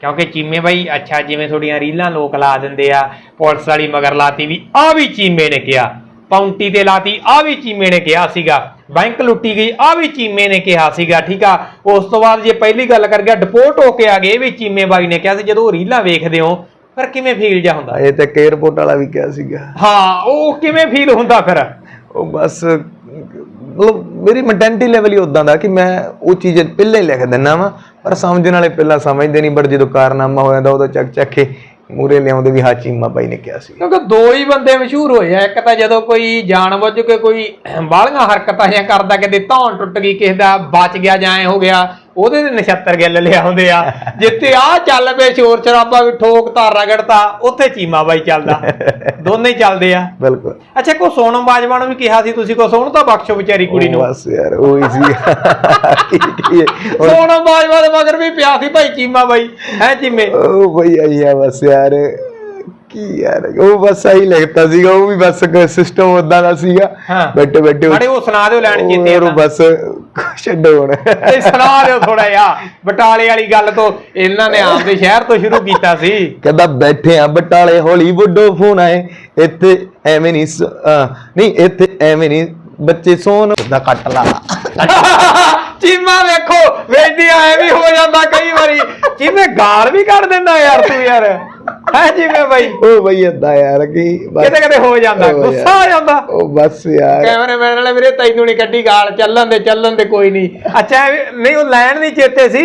[SPEAKER 1] ਕਿਉਂਕਿ ਚੀਮੇ ਬਾਈ ਅੱਛਾ ਜਿਵੇਂ ਤੁਹਾਡੀਆਂ ਰੀਲਾਂ ਲੋਕ ਲਾ ਦਿੰਦੇ ਆ ਪੁਲਿਸ ਵਾਲੀ ਮਗਰ ਲਾਤੀ ਵੀ ਆ ਵੀ ਚੀਮੇ ਨੇ ਕਿਹਾ। ਪਾਉਂਟੀ ਤੇ ਲਾਤੀ ਆ ਵੀ ਚੀਮੇ ਨੇ ਕਿਹਾ ਸੀਗਾ। ਬੈਂਕ ਲੁੱਟੀ ਗਈ ਆ ਵੀ ਚੀਮੇ ਨੇ ਕਿਹਾ ਸੀਗਾ ਠੀਕ ਆ? ਉਸ ਤੋਂ ਬਾਅਦ ਜੇ ਪਹਿਲੀ ਗੱਲ ਕਰ ਗਿਆ ਡਿਪੋਰਟ ਹੋ ਕੇ ਆ ਗਏ ਇਹ ਵੀ ਚੀਮੇ ਬਾਈ ਨੇ ਕਿਹਾ ਸੀ ਜਦੋਂ ਰੀਲਾਂ ਵੇਖਦੇ ਹੋ ਫਿਰ ਕਿਵੇਂ ਫੀਲ ਜਾ ਹੁੰਦਾ?
[SPEAKER 2] ਇਹ ਤੇ 에어ਪੋਰਟ ਵਾਲਾ ਵੀ ਕਿਹਾ ਸੀਗਾ।
[SPEAKER 1] ਹਾਂ ਉਹ ਕਿਵੇਂ ਫੀਲ ਹੁੰਦਾ ਫਿਰ?
[SPEAKER 2] ਉਹ ਬਸ ਮਤਲਬ ਮੇਰੀ ਮੈਂਟੈਲਿਟੀ ਲੈਵਲ ਹੀ ਉਦਾਂ ਦਾ ਕਿ ਮੈਂ ਉਹ ਚੀਜ਼ ਪਹਿਲਾਂ ਹੀ ਲਿਖ ਦਿੰਦਾ ਵਾਂ। ਪਰ ਸਮਝਣ ਵਾਲੇ ਪਹਿਲਾਂ ਸਮਝਦੇ ਨਹੀਂ ਬਟ ਜਦੋਂ ਕਾਰਨਾਮਾ ਹੋ ਜਾਂਦਾ ਉਦੋਂ ਚੱਕ ਚੱਕ ਕੇ ਮੂਰੇ ਲਿਆਉਂਦੇ ਵੀ ਹਾਚੀਮਾ ਬਾਈ ਨੇ ਕਿਹਾ ਸੀ।
[SPEAKER 1] ਕਿਉਂਕਿ ਦੋ ਹੀ ਬੰਦੇ ਮਸ਼ਹੂਰ ਹੋਏ ਆ, ਇੱਕ ਤਾਂ ਜਦੋਂ ਕੋਈ ਜਾਣਬੁੱਝ ਕੇ ਕੋਈ ਬਾਹਲੀਆਂ ਹਰਕਤਾਂ ਜਾਂ ਕਰਦਾ, ਕਿਤੇ ਧੌਣ ਟੁੱਟ ਗਈ, ਕਿਸੇ ਦਾ ਬਚ ਗਿਆ ਜਾਂ ਐ ਹੋ ਗਿਆ ਉਹਦੇ ਤੇ ਨਛੱਤਰ ਗਿੱਲ ਲਿਆਉਂਦੇ ਆ। ਜਿੱਥੇ ਆ ਚੱਲ ਪਏ ਸ਼ੋਰ ਸ਼ਰਾਬਾ ਵੀ ਠੋਕ ਧਾਰ ਰਗੜਤਾ ਉੱਥੇ ਚੀਮਾ ਬਾਈ ਚੱਲਦਾ। ਦੋਨੇ ਚੱਲਦੇ ਆ।
[SPEAKER 2] ਬਿਲਕੁਲ।
[SPEAKER 1] ਅੱਛਾ ਕੋ ਸੋਨਮ ਬਾਜਵਾ ਨੂੰ ਵੀ ਕਿਹਾ ਸੀ ਤੁਸੀਂ ਕੋ ਸੋਹਣ ਤਾਂ ਬਖਸ਼ੋ ਵਿਚਾਰੀ ਕੁੜੀ ਨੂੰ।
[SPEAKER 2] ਬਸ ਯਾਰ ਉਹ ਹੀ ਸੀ।
[SPEAKER 1] ਸੋਨਮ ਬਾਜਵਾ ਦੇ ਮਗਰ ਵੀ ਪਿਆ ਸੀ ਭਾਈ ਚੀਮਾ ਬਾਈ। ਹੈ ਚੀਮੇ?
[SPEAKER 2] ਉਹ ਬਈ ਆਈਆ ਬਸ ਯਾਰ। ਕੀ ਯਾਰ ਉਹ ਬਸ ਆਹੀ ਲਿਖਤਾ ਸੀਗਾ ਉਹ ਵੀ ਬਸ ਸਿਸਟਮ ਉਦਾਂ ਦਾ ਸੀਗਾ। ਬੈਠੇ ਬੈਠੇ
[SPEAKER 1] ਅੜੇ ਉਹ ਸੁਣਾ ਦਿਓ ਲੈਣ ਚੇਤੇ
[SPEAKER 2] ਉਹ ਬਸ ਛੱਡੋ ਹੁਣ।
[SPEAKER 1] ਤੇ ਸੁਣਾ ਦਿਓ ਥੋੜਾ ਜਿਹਾ ਬਟਾਲੇ ਵਾਲੀ ਗੱਲ ਤੋਂ ਇਹਨਾਂ ਨੇ ਆਪਦੇ ਸ਼ਹਿਰ ਤੋਂ ਸ਼ੁਰੂ ਕੀਤਾ ਸੀ।
[SPEAKER 2] ਕਹਿੰਦਾ ਬੈਠੇ ਆ ਬਟਾਲੇ ਹਾਲੀਵੁੱਡੋਂ ਫੋਨ ਆਏ ਇੱਥੇ ਐਵੇਂ ਨਹੀਂ ਨਹੀਂ ਇੱਥੇ ਐਵੇਂ ਨਹੀਂ ਬੱਚੇ ਸੋਨ ਦਾ ਕੱਟ ਲਾ। <laughs>
[SPEAKER 1] ਚੀਮਾ ਵੇਖੋ ਵੇਚਦੀਆਂ ਐ ਵੀ ਹੋ ਜਾਂਦਾ ਕਈ ਵਾਰੀ। ਚੀਮੇ ਗਾਲ ਵੀ ਕੱਢ ਦਿੰਦਾ ਯਾਰ ਤੂੰ ਯਾਰ। ਹੈ ਜਿਵੇਂ ਬਾਈ?
[SPEAKER 2] ਉਹ ਬਈ ਏਦਾਂ ਯਾਰ ਕੀ ਬਸ
[SPEAKER 1] ਕਿਤੇ ਕਿਤੇ ਹੋ ਜਾਂਦਾ
[SPEAKER 2] ਉਹ
[SPEAKER 1] ਗੁੱਸਾ। ਆ ਜਾਂਦਾ।
[SPEAKER 2] ਉਹ ਬਸ ਯਾਰ।
[SPEAKER 1] ਕੈਮਰਾਮੈਨ ਵਾਲੇ ਵੀਰੇ ਤੈਨੂੰ ਨਹੀਂ ਕੱਢੀ ਗਾਲ ਚੱਲਣ ਦੇ ਚੱਲਣ ਦੇ ਕੋਈ ਨਹੀਂ ਅੱਛਾ ਇਹ ਨਹੀਂ ਉਹ ਲੈਣ ਨਹੀਂ ਚੇਤੇ ਸੀ?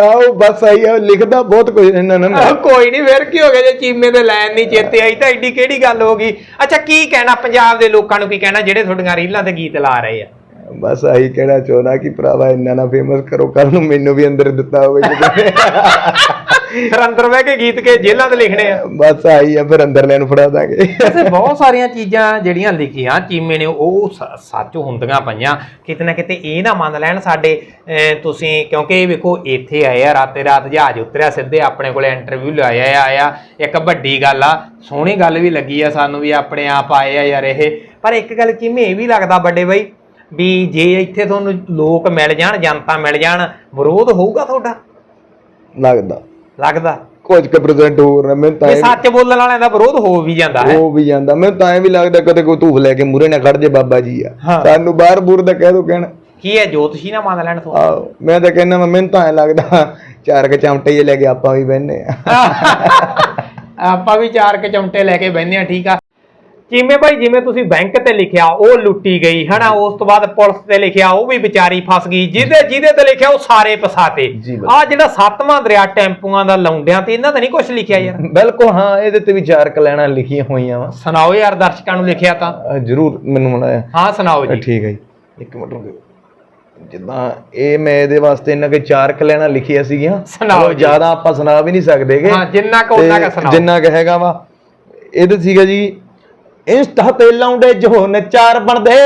[SPEAKER 2] ਆਓ ਬਸ ਆਈ ਆ ਲਿਖਦਾ ਬਹੁਤ ਕੁਝ ਇਹਨਾਂ ਨੇ
[SPEAKER 1] ਆਹ, ਕੋਈ ਨਹੀਂ ਫਿਰ ਕੀ ਹੋ ਗਿਆ ਜੇ ਚੀਮੇ ਦੇ ਲੈਣ ਨਹੀਂ ਚੇਤੇ ਆਈ ਤਾਂ ਐਡੀ ਕਿਹੜੀ ਗੱਲ ਹੋ ਗਈ? ਅੱਛਾ ਕੀ ਕਹਿਣਾ ਪੰਜਾਬ ਦੇ ਲੋਕਾਂ ਨੂੰ ਕੀ ਕਹਿਣਾ ਜਿਹੜੇ ਤੁਹਾਡੀਆਂ ਰੀਲਾਂ ਤੇ ਗੀਤ ਲਾ ਰਹੇ ਆ?
[SPEAKER 2] ਬਸ ਆਹੀ ਕਹਿਣਾ ਚਾਹੁੰਦਾ ਕਿ ਭਰਾਵਾ ਇੰਨਾ ਨਾ ਫੇਮਸ ਕਰੋ ਕੱਲ ਨੂੰ ਮੈਨੂੰ ਵੀ ਅੰਦਰ ਦਿੱਤਾ ਹੋਵੇ ਕਿਤੇ। <laughs>
[SPEAKER 1] ਫਿਰ ਅੰਦਰ ਬਹਿ ਕੇ ਗੀਤ ਕੇ ਜੇਲ੍ਹਾਂ ਤੇ ਲਿਖਣੇ ਆ।
[SPEAKER 2] ਬਸ ਆਈ ਆ ਫਿਰ ਅੰਦਰ ਲੈਣ ਫੜਾ ਦਾਂਗੇ।
[SPEAKER 1] ਵੈਸੇ ਬਹੁਤ ਸਾਰੀਆਂ ਚੀਜ਼ਾਂ ਜਿਹੜੀਆਂ ਲਿਖੀਆਂ ਚੀਮੇ ਨੇ ਉਹ ਸ- ਸੱਚ ਹੁੰਦੀਆਂ ਪਈਆਂ। ਕਿਤੇ ਨਾ ਕਿਤੇ ਇਹ ਨਾ ਮੰਨ ਲੈਣ ਸਾਡੇ ਅਹ, ਤੁਸੀਂ ਕਿਉਂਕਿ ਇਹ ਵੇਖੋ ਇੱਥੇ ਆਏ ਆ ਰਾਤੇ ਰਾਤ ਜਹਾਜ਼ ਉਤਰਿਆ ਸਿੱਧੇ ਆਪਣੇ ਕੋਲੇ ਇੰਟਰਵਿਊ ਲਾਇਆ ਆਇਆ ਇੱਕ ਵੱਡੀ ਗੱਲ ਆ ਸੋਹਣੀ ਗੱਲ ਵੀ ਲੱਗੀ ਆ ਸਾਨੂੰ ਵੀ ਆਪਣੇ ਆਪ ਆਏ ਆ ਯਾਰ ਇਹ। ਪਰ ਇੱਕ ਗੱਲ ਕਿਵੇਂ ਇਹ ਵੀ ਲੱਗਦਾ ਵੱਡੇ ਬਾਈ ਵੀ ਜੇ ਇੱਥੇ ਤੁਹਾਨੂੰ ਲੋਕ ਮਿਲ ਜਾਣ ਜਨਤਾ ਮਿਲ ਜਾਣ ਵਿਰੋਧ ਹੋਊਗਾ ਤੁਹਾਡਾ?
[SPEAKER 2] ਲੱਗਦਾ।
[SPEAKER 1] ਲੱਗਦਾ?
[SPEAKER 2] ਕੁਝ ਕੁ ਪ੍ਰੈਜ਼ੈਂਟ ਹੋਰ ਨੇ ਮੈਂ ਤਾਂ
[SPEAKER 1] ਇਹ ਸੱਚ ਬੋਲਣ ਵਾਲਿਆਂ ਦਾ ਵਿਰੋਧ ਹੋ ਵੀ ਜਾਂਦਾ ਹੈ।
[SPEAKER 2] ਉਹ ਵੀ ਜਾਂਦਾ। ਮੈਂ ਤਾਂ ਐਂ ਵੀ ਲੱਗਦਾ ਕਦੇ ਕੋਈ ਧੂਫ ਲੈ ਕੇ ਮੂਰੇ ਨਾ ਖੜ ਜੇ ਬਾਬਾ ਜੀ ਆ।
[SPEAKER 1] ਹਾਂ।
[SPEAKER 2] ਸਾਨੂੰ ਬਾਹਰ ਬੂਰ ਦਾ ਕਹਿ ਦੋ ਕਹਿਣ।
[SPEAKER 1] ਕੀ ਹੈ ਜੋਤਸ਼ੀ ਨਾ ਮੰਨ ਲੈਣ ਤੁਹਾਨੂੰ
[SPEAKER 2] ਮੈਂ ਤਾਂ ਕਹਿੰਦਾ ਮੈਨੂੰ ਤਾਂ ਐਂ ਲੱਗਦਾ ਚਾਰ ਕੇ ਚਮਟੇ ਜੇ ਲੈ ਕੇ ਆਪਾਂ ਵੀ ਬਹਿੰਨੇ ਆ। <laughs>
[SPEAKER 1] ਆਪਾਂ ਵੀ ਚਾਰ ਕੇ ਚਮਟੇ ਲੈ ਕੇ ਬਹਿੰਦੇ ਆ ਠੀਕ ਆ। ਚੀਮੇ ਭਾਈ ਜਿਵੇਂ ਤੁਸੀਂ ਬੈਂਕ ਤੇ ਲਿਖਿਆ ਉਹ ਲੁੱਟੀ ਗਈ ਹਨਾ? ਉਸ ਤੋਂ ਬਾਅਦ ਪੁਲਿਸ ਤੇ ਲਿਖਿਆ ਉਹ ਵੀ ਵਿਚਾਰੀ ਫਸ ਗਈ। ਜਿਹਦੇ ਜਿਹਦੇ ਤੇ ਲਿਖਿਆ ਉਹ ਸਾਰੇ ਫਸਾਤੇ। ਆ ਜਿਹੜਾ ਸੱਤਵਾਂ ਦਰਿਆ ਟੈਂਪੂਆਂ ਦਾ ਲਾਉਂਦਿਆਂ ਤੇ ਇਹਨਾਂ ਤੇ ਨਹੀਂ ਕੁਝ ਲਿਖਿਆ ਯਾਰ?
[SPEAKER 2] ਬਿਲਕੁਲ ਹਾਂ ਇਹਦੇ ਤੇ ਵੀ ਚਾਰ ਕਲੈਣਾ ਲਿਖੀਆਂ ਹੋਈਆਂ ਵਾ।
[SPEAKER 1] ਸੁਣਾਓ ਯਾਰ ਦਰਸ਼ਕਾਂ ਨੂੰ ਲਿਖਿਆ ਤਾਂ।
[SPEAKER 2] ਜਰੂਰ ਮੈਨੂੰ ਮਨਾਇਆ
[SPEAKER 1] ਹਾਂ ਸੁਣਾਓ ਜੀ।
[SPEAKER 2] ਠੀਕ ਹੈ ਜੀ। ਇੱਕ ਮਿੰਟ ਰੁਕੋ। ਜਿੱਦਾਂ ਇਹ ਮੈਂ ਇਹਦੇ ਵਾਸਤੇ ਇਹਨਾਂ ਕੇ ਚਾਰ ਕਲੈਣਾ ਲਿਖੀਆਂ ਸੀਗੀਆਂ।
[SPEAKER 1] ਸੁਣਾਓ।
[SPEAKER 2] ਜ਼ਿਆਦਾ ਆਪਾਂ ਸੁਣਾ ਵੀ ਨਹੀਂ ਸਕਦੇਗੇ।
[SPEAKER 1] ਹਾਂ, ਜਿੰਨਾ ਕੁ ਕੁ
[SPEAKER 2] ਤੇ
[SPEAKER 1] ਸੁਣਾਓ।
[SPEAKER 2] ਜਿੰਨਾ ਕੁ ਹੈਗਾ ਵਾ। ਇਹਦੇ ਸੀਗਾ ਜੀ ਇੰਸਟਾ ਤੇ ਲਾਉਂਦੇ ਜੋ ਨਚਾਰ ਬਣਦੇ,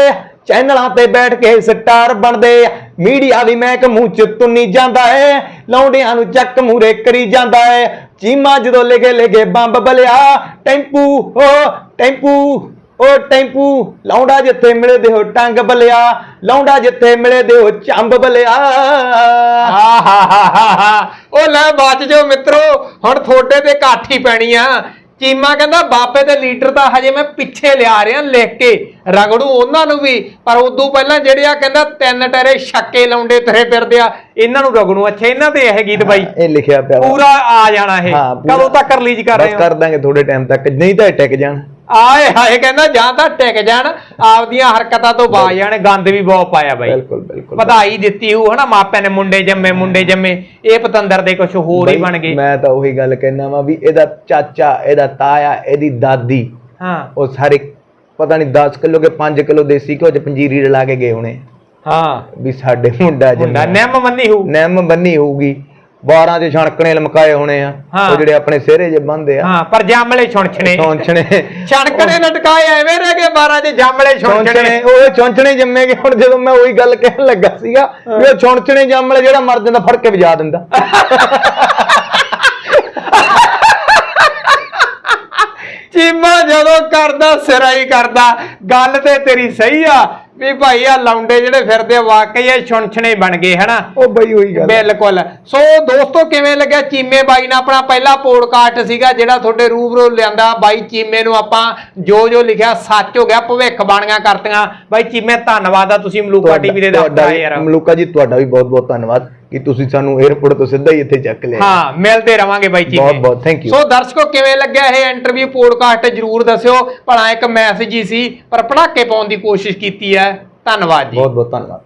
[SPEAKER 2] ਚੈਨਲਾਂ ਤੇ ਬੈਠ ਕੇ ਸਟਾਰ ਬਣਦੇ। ਮੀਡੀਆ ਵੀ ਮੈਂ ਮੂੰਹ ਚ ਤੁੰਨੀ ਜਾਂਦਾ ਏ ਲੌਂਡਿਆਂ ਨੂੰ ਚੱਕ ਮੂਰੇ ਕਰੀ ਜਾਂਦਾ ਏ। ਚੀਮਾ ਜਦੋਂ ਲਿਗੇ ਲਿਗੇ ਬੰਬ ਬਲਿਆ, ਟੈਂਪੂ, ਓ ਟੈਂਪੂ ਓ ਟੈਂਪੂ ਲੌਂਡਾ ਜਿੱਥੇ ਮਿਲਦੇ ਹੋ ਟੰਗ ਬਲਿਆ ਲੌਂਡਾ ਜਿੱਥੇ ਮਿਲਦੇ ਹੋ ਚੰਬ ਬਲਿਆ।
[SPEAKER 1] ਆਹਾਹਾਹਾ ਉਹ ਲੈ ਬਚ ਜਾਓ ਮਿੱਤਰੋ, ਹੁਣ ਤੁਹਾਡੇ ਤੇ ਕਾਠੀ ਪੈਣੀ ਆ। ਚੀਮਾ ਕਹਿੰਦਾ ਬਾਪੇ ਦੇ ਲੀਡਰ ਤਾਂ ਹਜੇ ਮੈਂ ਪਿੱਛੇ ਲਿਆ ਰਿਹਾ ਲਿਖ ਕੇ। ਰਗੜੂ ਉਹਨਾਂ ਨੂੰ ਵੀ ਪਰ ਉਦੋਂ ਪਹਿਲਾਂ ਜਿਹੜੇ ਆ ਕਹਿੰਦਾ ਤਿੰਨ ਟਰੇ ਛੱਕੇ ਲਾਉਂਦੇ ਤੁਰੇ ਫਿਰਦੇ ਆ ਇਹਨਾਂ ਨੂੰ ਰਗੜੂ। ਅੱਛਾ ਇਹਨਾਂ ਤੇ ਇਹ ਗੀਤ ਬਾਈ?
[SPEAKER 2] ਇਹ ਲਿਖਿਆ ਪਿਆ।
[SPEAKER 1] ਪੂਰਾ ਆ ਜਾਣਾ ਇਹ। ਕਦੋਂ ਤੱਕ ਰਿਲੀਜ਼ ਕਰ ਰਹੇ ਹੋ?
[SPEAKER 2] ਕਰ ਦਾਂਗੇ ਥੋੜੇ ਟਾਈਮ ਤੱਕ। ਨਹੀਂ ਤਾਂ ਇਹ ਟਿਕ ਜਾਣ।
[SPEAKER 1] ਆਏ ਹਾਏ ਕਹਿੰਦਾ ਜਾਂ ਤਾਂ ਟਿਕ ਜਾਣ ਆਪਦੀਆਂ ਹਰਕਤਾਂ ਤੋਂ ਬਾਜ ਜਾਣ ਗੰਦ ਵੀ ਬਹੁਤ ਪਾਇਆ ਬਾਈ।
[SPEAKER 2] ਬਿਲਕੁਲ ਬਿਲਕੁਲ।
[SPEAKER 1] ਵਧਾਈ ਦਿੱਤੀ ਹੂ ਹਨਾ ਮਾਪਿਆਂ ਨੇ ਮੁੰਡੇ ਜੰਮੇ ਮੁੰਡੇ ਜੰਮੇ ਇਹ ਪਤੰਦਰ ਦੇ ਕੁਝ ਹੋਰ ਹੀ ਬਣ ਗਏ।
[SPEAKER 2] ਮੈਂ ਤਾਂ ਉਹੀ ਗੱਲ ਕਹਿਣਾ ਵਾ ਵੀ ਇਹਦਾ ਚਾਚਾ ਇਹਦਾ ਤਾਇਆ ਇਹਦੀ ਦਾਦੀ
[SPEAKER 1] ਹਾਂ।
[SPEAKER 2] ਉਹ ਸਾਰੇ ਪਤਾ ਨਹੀਂ 10 ਕਿਲੋ ਕੇ 5 ਕਿਲੋ ਦੇਸੀ ਘਿਓ ਚ ਪੰਜੀਰੀ ਰਲਾ ਕੇ ਗਏ ਹੋਣੇ।
[SPEAKER 1] ਹਾਂ।
[SPEAKER 2] ਵੀ ਸਾਡੇ ਮੁੰਡਾ ਜੰਮਿਆ।
[SPEAKER 1] ਨਿੰਮ ਮੰਨੀ ਹੂ
[SPEAKER 2] ਨਿੰਮ ਬੰਨੀ ਹੋਊਗੀ। 12 ਚ ਛਣਕਣੇ ਲਮਕਾਏ ਹੋਣੇ ਆ।
[SPEAKER 1] ਹਾਂ।
[SPEAKER 2] ਉਹ ਜਿਹੜੇ ਆਪਣੇ ਸਿਹਰੇ ਜੇ ਬੰਦੇ ਆ।
[SPEAKER 1] ਹਾਂ ਪਰ ਜਾਮਲੇ ਛੁਣਛਣੇ।
[SPEAKER 2] ਚੌਂਚਣੇ
[SPEAKER 1] ਛਣਕਣੇ ਲਟਕਾਏ ਐਵੇਂ ਰਹਿ ਗਏ 12 ਦੇ ਜਾਮਲੇ ਛੁਣਛਣੇ।
[SPEAKER 2] ਚੌਂਚਣੇ ਉਹ ਚੌਂਚਣੇ ਜੰਮੇ ਗਏ ਹੁਣ ਜਦੋਂ ਮੈਂ ਉਹੀ ਗੱਲ ਕਹਿਣ ਲੱਗਾ ਸੀਗਾ ਵੀ ਉਹ ਚੌਂਚਣੇ ਜੰਮਲੇ ਜਿਹੜਾ ਮਰ ਜਾਂਦਾ ਫੜ ਕੇ ਵਜਾ ਦਿੰਦਾ।
[SPEAKER 1] ਚੀਮਾ ਜਦੋਂ ਕਰਦਾ ਸਿਰਾਈ ਕਰਦਾ ਗੱਲ ਤੇ ਤੇਰੀ ਸਹੀ ਆ। ਵੀ ਭਾਈ ਆ ਲੌਂਡੇ ਜਿਹੜੇ ਫਿਰਦੇ ਆ, ਵਾਕਈ ਇਹ ਛੁਣਛਣੇ ਬਣ ਗਏ ਹਨਾ?
[SPEAKER 2] ਉਹ ਬਈ ਉਹੀ ਗੱਲ
[SPEAKER 1] ਬਿਲਕੁਲ। ਸੋ ਦੋਸਤੋ ਕਿਵੇਂ ਲੱਗਿਆ ਚੀਮੇ ਬਾਈ ਨਾਲ? ਆਪਣਾ ਪਹਿਲਾ ਪੋਡਕਾਸਟ ਸੀਗਾ ਜਿਹੜਾ ਤੁਹਾਡੇ ਰੂਬਰੂ ਲਿਆਂਦਾ। ਬਾਈ ਚੀਮੇ ਨੂੰ ਆਪਾਂ ਜੋ ਜੋ ਲਿਖਿਆ ਸੱਚ ਹੋ ਗਿਆ ਭਵਿੱਖ ਬਾਣੀਆਂ ਕਰਤੀਆਂ। ਬਾਈ ਚੀਮੇ ਧੰਨਵਾਦ ਆ ਤੁਸੀਂ ਮਲੂਕਾ ਟੀਵੀ ਦੇ ਦਫ਼ਤਰ ਆਏ ਯਾਰ
[SPEAKER 2] ਮਲੂਕਾ ਜੀ ਤੁਹਾਡਾ ਵੀ ਬਹੁਤ ਬਹੁਤ ਧੰਨਵਾਦ। ਕਿ ਤੁਸੀਂ ਸਾਨੂੰ 에어ਪੋਰਟ ਤੋਂ ਸਿੱਧਾ ਹੀ ਇੱਥੇ ਚੱਕ ਲਿਆ।
[SPEAKER 1] ਹਾਂ ਮਿਲਦੇ ਰਵਾਂਗੇ ਬਾਈ ਚੀਮੇ
[SPEAKER 2] ਬਹੁਤ ਬਹੁਤ ਥੈਂਕ ਯੂ
[SPEAKER 1] ਸੋ ਦਰਸ਼ਕੋ ਕਿਵੇਂ ਲੱਗਿਆ ਇਹ ਇੰਟਰਵਿਊ ਪੋਡਕਾਸਟ ਜਰੂਰ ਦੱਸਿਓ। ਭਲਾ ਇੱਕ ਮੈਸੇਜ ਹੀ ਸੀ ਪਰ ਪੜਾਕੇ ਪਾਉਣ ਦੀ ਕੋਸ਼ਿਸ਼ ਕੀਤੀ ਹੈ। ਧੰਨਵਾਦ ਜੀ।
[SPEAKER 2] ਬਹੁਤ ਬਹੁਤ ਧੰਨਵਾਦ।